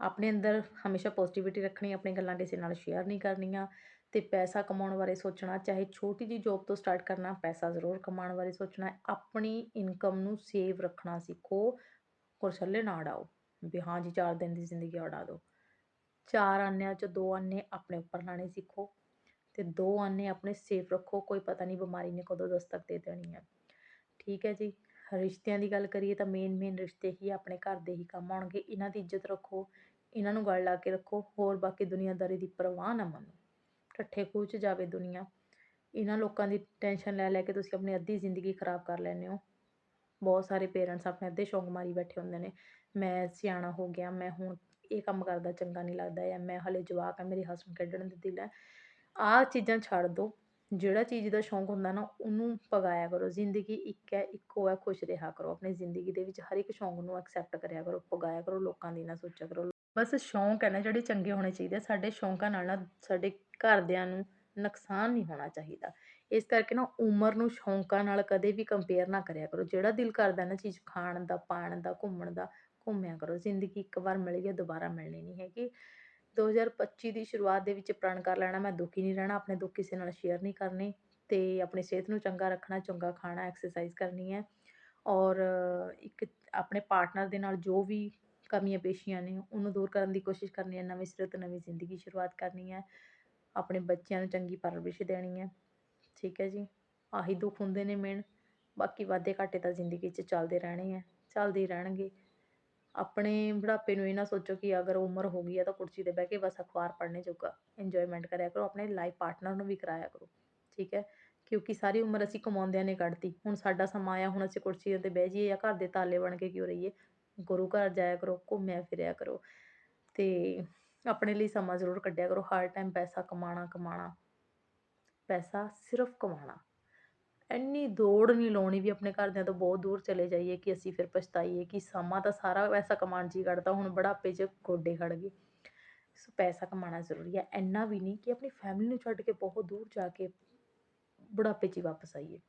ਆਪਣੇ ਅੰਦਰ ਹਮੇਸ਼ਾ ਪੋਜ਼ਿਟਿਵਿਟੀ ਰੱਖਣੀ ਆਪਣੀ ਗੱਲਾਂ ਕਿਸੇ ਨਾਲ ਸ਼ੇਅਰ ਨਹੀਂ ਕਰਨੀਆਂ ਤੇ ਪੈਸਾ ਕਮਾਉਣ ਬਾਰੇ ਸੋਚਣਾ, ਚਾਹੇ ਛੋਟੀ ਜੀ ਜੌਬ ਤੋਂ ਸਟਾਰਟ ਕਰਨਾ, ਪੈਸਾ ਜ਼ਰੂਰ ਕਮਾਉਣ ਬਾਰੇ ਸੋਚਣਾ, ਆਪਣੀ ਇਨਕਮ ਨੂੰ ਸੇਵ ਰੱਖਣਾ ਸਿੱਖੋ ਕੁਰਛੱਲੇ ਨਾ ਉਡਾਓ ਵੀ ਹਾਂ ਜੀ, ਚਾਰ ਦਿਨ ਦੀ ਜ਼ਿੰਦਗੀ ਉਡਾ ਦਿਓ। ਚਾਰ ਆਨਿਆਂ 'ਚ ਦੋ ਆਨੇ ਆਪਣੇ ਉੱਪਰ ਲਾਣੇ ਸਿੱਖੋ ਤੇ ਦੋ ਆਨੇ ਆਪਣੇ ਸੇਫ ਰੱਖੋ। ਕੋਈ ਪਤਾ ਨਹੀਂ, ਬਿਮਾਰੀ ਨੇ ਕਦੋਂ ਦਸਤਕ ਦੇ ਦੇਣੀ ਹੈ ਠੀਕ ਹੈ ਜੀ, ਰਿਸ਼ਤਿਆਂ ਦੀ ਗੱਲ ਕਰੀਏ ਤਾਂ ਮੇਨ ਮੇਨ ਰਿਸ਼ਤੇ ਹੀ ਆਪਣੇ ਘਰ ਦੇ ਹੀ ਕੰਮ ਆਉਣਗੇ। ਇਹਨਾਂ ਦੀ ਇੱਜ਼ਤ ਰੱਖੋ, ਇਹਨਾਂ ਨੂੰ ਗਲ ਲਾ ਕੇ ਰੱਖੋ। ਹੋਰ ਬਾਕੀ ਦੁਨੀਆਦਾਰੀ ਦੀ ਪਰਵਾਹ ਨਾ ਮੰਨੋ। ਠੱਠੇ ਖੂਹ 'ਚ ਜਾਵੇ ਦੁਨੀਆ। ਇਹਨਾਂ ਲੋਕਾਂ ਦੀ ਟੈਨਸ਼ਨ ਲੈ ਲੈ ਕੇ ਤੁਸੀਂ ਆਪਣੀ ਅੱਧੀ ਜ਼ਿੰਦਗੀ ਖਰਾਬ ਕਰ ਲੈਂਦੇ ਹੋ। ਬਹੁਤ ਸਾਰੇ ਪੇਰੈਂਟਸ ਆਪਣੇ ਅੱਧੇ ਸ਼ੌਂਕ ਮਾਰੀ ਬੈਠੇ ਹੁੰਦੇ ਨੇ। ਮੈਂ ਸਿਆਣਾ ਹੋ ਗਿਆ, ਮੈਂ ਹੁਣ ਇਹ ਕੰਮ ਕਰਦਾ ਚੰਗਾ ਨਹੀਂ ਲੱਗਦਾ ਜਾਂ ਮੈਂ ਹਲੇ ਜਵਾਕ ਆ, ਮੇਰੇ ਹਸਬੰਡ ਕੱਢਣ ਦੇ ਦਿਲ ਹੈ। ਆਹ ਚੀਜ਼ਾਂ ਛੱਡ ਦਿਓ ਜਿਹੜਾ ਚੀਜ਼ ਦਾ ਸ਼ੌਂਕ ਹੁੰਦਾ ਨਾ, ਉਹਨੂੰ ਪਗਾਇਆ ਕਰੋ। ਜ਼ਿੰਦਗੀ ਇੱਕ ਹੈ, ਇੱਕੋ ਹੈ, ਖੁਸ਼ ਰਿਹਾ ਕਰੋ। ਆਪਣੀ ਜ਼ਿੰਦਗੀ ਦੇ ਵਿੱਚ ਹਰ ਇੱਕ ਸ਼ੌਂਕ ਨੂੰ ਐਕਸੈਪਟ ਕਰਿਆ ਕਰੋ ਪਗਾਇਆ ਕਰੋ, ਲੋਕਾਂ ਦੀ ਨਾ ਸੋਚਿਆ ਕਰੋ। ਬਸ ਸ਼ੌਂਕ ਹੈ ਨਾ, ਜਿਹੜੇ ਚੰਗੇ ਹੋਣੇ ਚਾਹੀਦੇ ਸਾਡੇ ਸ਼ੌਂਕਾਂ ਨਾਲ ਨਾ ਸਾਡੇ ਘਰਦਿਆਂ ਨੂੰ ਨੁਕਸਾਨ ਨਹੀਂ ਹੋਣਾ ਚਾਹੀਦਾ। ਇਸ ਕਰਕੇ ਨਾ ਉਮਰ ਨੂੰ ਸ਼ੌਂਕਾਂ ਨਾਲ ਕਦੇ ਵੀ ਕੰਪੇਅਰ ਨਾ ਕਰਿਆ ਕਰੋ। ਜਿਹੜਾ ਦਿਲ ਕਰਦਾ ਨਾ ਚੀਜ਼ ਖਾਣ ਦਾ, ਪਾਣ ਦਾ, ਘੁੰਮਣ ਦਾ, ਘੁੰਮਿਆ ਕਰੋ। ਜ਼ਿੰਦਗੀ ਇੱਕ ਵਾਰ ਮਿਲ ਗਈ ਦੁਬਾਰਾ ਮਿਲਣੀ ਨਹੀਂ ਹੈਗੀ। 2025 ਦੀ ਸ਼ੁਰੂਆਤ ਦੇ ਵਿੱਚ ਪ੍ਰਣ ਕਰ ਲੈਣਾ, ਮੈਂ ਦੁਖੀ ਨਹੀਂ ਰਹਿਣਾ, ਆਪਣੇ ਦੁੱਖ ਕਿਸੇ ਨਾਲ ਸ਼ੇਅਰ ਨਹੀਂ ਕਰਨੇ ਤੇ ਆਪਣੀ ਸਿਹਤ ਨੂੰ ਚੰਗਾ ਰੱਖਣਾ, ਚੰਗਾ ਖਾਣਾ ਐਕਸਰਸਾਈਜ਼ ਕਰਨੀ ਹੈ। ਔਰ ਇੱਕ ਆਪਣੇ ਪਾਰਟਨਰ ਦੇ ਨਾਲ ਜੋ ਵੀ ਕਮੀਆਂ ਪੇਸ਼ੀਆਂ ਨੇ, ਉਹਨੂੰ ਦੂਰ ਕਰਨ ਦੀ ਕੋਸ਼ਿਸ਼ ਕਰਨੀ ਹੈ। ਨਵੇਂ ਸਿਰੇ ਤੋਂ ਨਵੀਂ ਜ਼ਿੰਦਗੀ ਸ਼ੁਰੂਆਤ ਕਰਨੀ ਹੈ। ਆਪਣੇ ਬੱਚਿਆਂ ਨੂੰ ਚੰਗੀ ਪਰਵਰਿਸ਼ ਦੇਣੀ ਹੈ। ਠੀਕ ਹੈ ਜੀ। ਆਹੀ ਦੁੱਖ ਹੁੰਦੇ ਨੇ ਮੇਨ ਬਾਕੀ ਵਾਧੇ ਘਾਟੇ ਤਾਂ ਜ਼ਿੰਦਗੀ 'ਚ ਚੱਲਦੇ ਰਹਿਣੇ ਹੈ। ਚੱਲਦੇ ਹੀ ਰਹਿਣਗੇ। ਆਪਣੇ ਬੁਢਾਪੇ ਨੂੰ ਇਹ ਨਾ ਸੋਚੋ ਕਿ ਅਗਰ ਉਮਰ ਹੋ ਗਈ ਹੈ ਤਾਂ ਕੁਰਸੀ ਤੇ ਬਹਿ ਕੇ ਬਸ ਅਖਬਾਰ ਪੜ੍ਹਨੇ ਜੋਗਾ। ਇੰਜੋਏਮੈਂਟ ਕਰਿਆ ਕਰੋ। ਆਪਣੇ ਲਾਈਫ ਪਾਰਟਨਰ ਨੂੰ ਵੀ ਕਰਾਇਆ ਕਰੋ। ਠੀਕ ਹੈ। ਕਿਉਂਕਿ ਸਾਰੀ ਉਮਰ ਅਸੀਂ ਕਮਾਉਂਦਿਆਂ ਨੇ ਕੱਢਤੀ। ਹੁਣ ਸਾਡਾ ਸਮਾਂ ਆਇਆ, ਹੁਣ ਅਸੀਂ ਕੁਰਸੀ 'ਤੇ ਬਹਿ ਜਾਈਏ ਜਾਂ ਘਰ ਦੇ ਤਾਲੇ ਬਣ ਕੇ ਕਿਉਂ ਰਹੀਏ? ਗੁਰੂ ਘਰ ਜਾਇਆ ਕਰੋ, ਘੁੰਮਿਆ ਫਿਰਿਆ ਕਰੋ। ਅਤੇ ਆਪਣੇ ਲਈ ਸਮਾਂ ਜ਼ਰੂਰ ਕੱਢਿਆ ਕਰੋ, ਹਰ ਟਾਈਮ ਪੈਸਾ ਕਮਾਉਣਾ ਕਮਾਉਣਾ। ਪੈਸਾ ਸਿਰਫ ਕਮਾਉਣਾ। ਇੰਨੀ ਦੌੜ ਨਹੀਂ ਲਾਉਣੀ ਵੀ ਆਪਣੇ ਘਰਦਿਆਂ ਤੋਂ, ਬਹੁਤ ਦੂਰ ਚਲੇ ਜਾਈਏ ਕਿ ਅਸੀਂ ਫਿਰ ਪਛਤਾਈਏ ਕਿ ਸਮਾਂ ਤਾਂ ਸਾਰਾ ਪੈਸਾ ਕਮਾਉਣ 'ਚ ਹੀ ਕੱਢਤਾ, ਹੁਣ ਬੁਢਾਪੇ 'ਚ ਗੋਡੇ ਖੜ ਗਏ। ਸੋ ਪੈਸਾ ਕਮਾਉਣਾ ਜ਼ਰੂਰੀ ਹੈ, ਇੰਨਾ ਵੀ ਨਹੀਂ ਕਿ ਆਪਣੀ ਫੈਮਿਲੀ ਨੂੰ ਛੱਡ ਕੇ ਬਹੁਤ ਦੂਰ ਜਾ ਕੇ ਬੁਢਾਪੇ 'ਚ ਹੀ ਵਾਪਸ ਆਈਏ।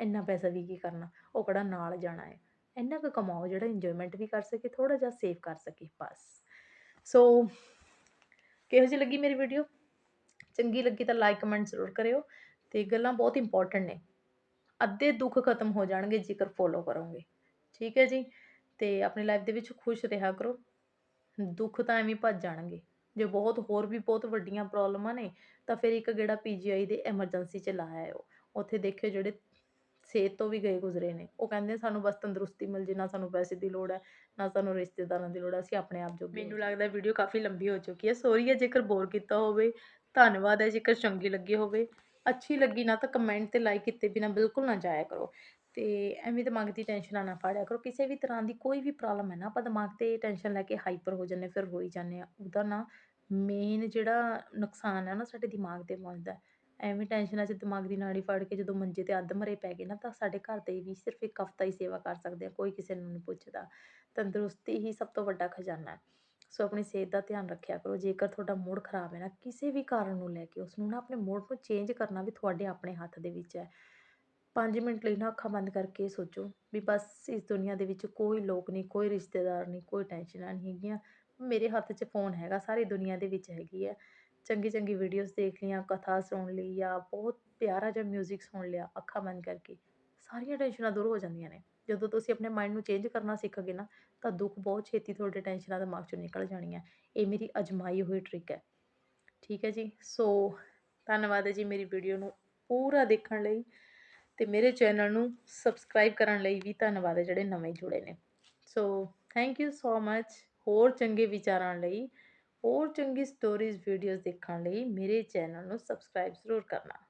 ਇੰਨਾ ਪੈਸਾ ਵੀ ਕੀ ਕਰਨਾ, ਉਹ ਕਿਹੜਾ ਨਾਲ ਜਾਣਾ ਹੈ। ਇੰਨਾ ਕੁ ਕਮਾਓ ਜਿਹੜਾ ਇੰਜੋਇਮੈਂਟ ਵੀ ਕਰ ਸਕੇ ਥੋੜਾ ਜਿਹਾ ਸੇਵ ਕਰ ਸਕੇ, ਬਸ। ਸੋ ਕਿਹੋ ਜਿਹੀ ਲੱਗੀ ਮੇਰੀ ਵੀਡੀਓ ਚੰਗੀ ਲੱਗੀ ਤਾਂ ਲਾਈਕ ਕਮੈਂਟ ਜ਼ਰੂਰ ਕਰਿਓ ਤੇ ਗੱਲਾਂ ਬਹੁਤ ਇੰਪੋਰਟੈਂਟ ਨੇ। ਅੱਧੇ ਦੁੱਖ ਖਤਮ ਹੋ ਜਾਣਗੇ ਜੇਕਰ ਫੋਲੋ ਕਰੋਗੇ। ਠੀਕ ਹੈ ਜੀ? ਤੇ ਆਪਣੀ ਲਾਈਫ ਦੇ ਵਿੱਚ ਖੁਸ਼ ਰਿਹਾ ਕਰੋ। ਦੁੱਖ ਤਾਂ ਐਵੇਂ ਭੱਜ ਜਾਣਗੇ। ਜੇ ਬਹੁਤ ਹੋਰ ਵੀ ਬਹੁਤ ਵੱਡੀਆਂ ਪ੍ਰੋਬਲਮਾਂ ਨੇ ਤਾਂ ਫਿਰ ਇੱਕ ਗੇੜਾ ਪੀਜੀਆਈ ਦੇ ਐਮਰਜੈਂਸੀ 'ਚ ਲਾਇਆ ਆਇਓ ਉੱਥੇ ਦੇਖਿਓ ਜਿਹੜੇ ਸਿਹਤ ਤੋਂ ਵੀ ਗਏ ਗੁਜ਼ਰੇ ਨੇ। ਉਹ ਕਹਿੰਦੇ ਸਾਨੂੰ ਬਸ ਤੰਦਰੁਸਤੀ ਮਿਲ ਜੇ ਨਾ ਸਾਨੂੰ ਪੈਸੇ ਦੀ ਲੋੜ ਹੈ ਨਾ ਸਾਨੂੰ ਰਿਸ਼ਤੇਦਾਰਾਂ ਦੀ ਲੋੜ ਹੈ ਅਸੀਂ ਆਪਣੇ ਆਪ ਜੋਗੇ ਮੈਨੂੰ ਲੱਗਦਾ ਵੀਡੀਓ ਕਾਫੀ ਲੰਬੀ ਹੋ ਚੁੱਕੀ ਹੈ। ਸੌਰੀ ਹੈ ਜੇਕਰ ਬੋਰ ਕੀਤਾ ਹੋਵੇ ਧੰਨਵਾਦ ਹੈ ਜੇਕਰ ਚੰਗੀ ਲੱਗੀ ਹੋਵੇ। ਅੱਛੀ ਲੱਗੀ ਨਾ ਤਾਂ ਕਮੈਂਟ ਤੇ ਲਾਈਕ ਕੀਤੇ ਬਿਨਾ ਬਿਲਕੁਲ ਨਾ ਜਾਇਆ ਕਰੋ। ਤੇ ਐਵੇਂ ਦਿਮਾਗ ਦੀ ਟੈਨਸ਼ਨ ਨਾ ਫਾੜਿਆ ਕਰੋ। ਕਿਸੇ ਵੀ ਤਰ੍ਹਾਂ ਦੀ ਕੋਈ ਵੀ ਪ੍ਰੋਬਲਮ ਹੈ ਨਾ ਆਪਾਂ ਦਿਮਾਗ ਤੇ ਟੈਨਸ਼ਨ ਲੈ ਕੇ ਹਾਈਪਰ ਹੋ ਜੰਨੇ ਫਿਰ ਹੋਈ ਜਾਂਦੇ ਆ ਉਹਦਾ ਨਾ ਮੇਨ ਜਿਹੜਾ ਨੁਕਸਾਨ ਹੈ ਨਾ ਸਾਡੇ ਦਿਮਾਗ ਤੇ ਪਹੁੰਚਦਾ ਐਵੇਂ ਟੈਨਸ਼ਨਾਂ 'ਚ ਦਿਮਾਗ ਦੀ ਨਾੜੀ ਫਾੜ ਕੇ ਜਦੋਂ ਮੰਜੇ 'ਤੇ ਅੱਧ-ਮਰੇ ਪੈ ਗਏ ਨਾ ਤਾਂ ਸਾਡੇ ਘਰ ਦੇ ਵੀ ਸਿਰਫ਼ ਇੱਕ ਹਫ਼ਤਾ ਹੀ ਸੇਵਾ ਕਰ ਸਕਦੇ ਆ, ਕੋਈ ਕਿਸੇ ਨੂੰ ਨਹੀਂ ਪੁੱਛਦਾ। ਤੰਦਰੁਸਤੀ ਹੀ ਸਭ ਤੋਂ ਵੱਡਾ ਖਜ਼ਾਨਾ ਸੋ ਆਪਣੀ ਸਿਹਤ ਦਾ ਧਿਆਨ ਰੱਖਿਆ ਕਰੋ, ਜੇਕਰ ਤੁਹਾਡਾ ਮੂਡ ਖਰਾਬ ਹੈ ਨਾ, ਕਿਸੇ ਵੀ ਕਾਰਨ ਨੂੰ ਲੈ ਕੇ ਉਸਨੂੰ ਨਾ ਆਪਣੇ ਮੂਡ ਨੂੰ ਚੇਂਜ ਕਰਨਾ ਵੀ ਤੁਹਾਡੇ ਆਪਣੇ ਹੱਥ ਦੇ ਵਿੱਚ ਹੈ। ਪੰਜ ਮਿੰਟ ਲਈ ਨਾ ਅੱਖਾਂ ਬੰਦ ਕਰਕੇ ਸੋਚੋ ਵੀ ਬਸ ਇਸ ਦੁਨੀਆ ਦੇ ਵਿੱਚ ਕੋਈ ਲੋਕ ਨਹੀਂ ਕੋਈ ਰਿਸ਼ਤੇਦਾਰ ਨਹੀਂ ਕੋਈ ਟੈਨਸ਼ਨਾਂ ਨਹੀਂ ਹੈਗੀਆਂ। ਮੇਰੇ ਹੱਥ 'ਚ ਫ਼ੋਨ ਹੈਗਾ, ਸਾਰੀ ਦੁਨੀਆ ਦੇ ਵਿੱਚ ਹੈਗੀ ਹੈ। ਚੰਗੀ ਚੰਗੀ ਵੀਡੀਓਜ਼ ਦੇਖ ਲਈਆਂ, ਕਥਾ ਸੁਣ ਲਈ ਜਾਂ ਬਹੁਤ ਪਿਆਰਾ ਜਿਹਾ ਮਿਊਜ਼ਿਕ ਸੁਣ ਲਿਆ, ਅੱਖਾਂ ਬੰਦ ਕਰਕੇ, ਸਾਰੀਆਂ ਟੈਨਸ਼ਨਾਂ ਦੂਰ ਹੋ ਜਾਂਦੀਆਂ ਨੇ। ਜਦੋਂ ਤੁਸੀਂ ਆਪਣੇ ਮਾਇੰਡ ਨੂੰ ਚੇਂਜ ਕਰਨਾ ਸਿੱਖ ਗਏ ਨਾ, ਤਾਂ ਦੁੱਖ ਬਹੁਤ ਛੇਤੀ ਤੁਹਾਡੇ ਟੈਨਸ਼ਨਾਂ ਦਿਮਾਗ 'ਚੋਂ ਨਿਕਲ ਜਾਣੀਆਂ। ਇਹ ਮੇਰੀ ਅਜਮਾਈ ਹੋਈ ਟ੍ਰਿਕ ਹੈ। ਠੀਕ ਹੈ ਜੀ? ਸੋ ਧੰਨਵਾਦ ਹੈ ਜੀ ਮੇਰੀ ਵੀਡੀਓ ਨੂੰ ਪੂਰਾ ਦੇਖਣ ਲਈ ਅਤੇ ਮੇਰੇ ਚੈਨਲ ਨੂੰ ਸਬਸਕ੍ਰਾਈਬ ਕਰਨ ਲਈ ਵੀ ਧੰਨਵਾਦ ਹੈ ਜਿਹੜੇ ਨਵੇਂ ਜੁੜੇ ਨੇ। ਸੋ ਥੈਂਕ ਯੂ ਸੋ ਮੱਚ ਹੋਰ ਚੰਗੇ ਵਿਚਾਰਾਂ ਲਈ ਹੋਰ ਚੰਗੀ ਸਟੋਰੀਜ਼ ਵੀਡੀਓਜ਼ ਦੇਖਣ ਲਈ ਮੇਰੇ ਚੈਨਲ ਨੂੰ ਸਬਸਕ੍ਰਾਈਬ ਜ਼ਰੂਰ ਕਰਨਾ।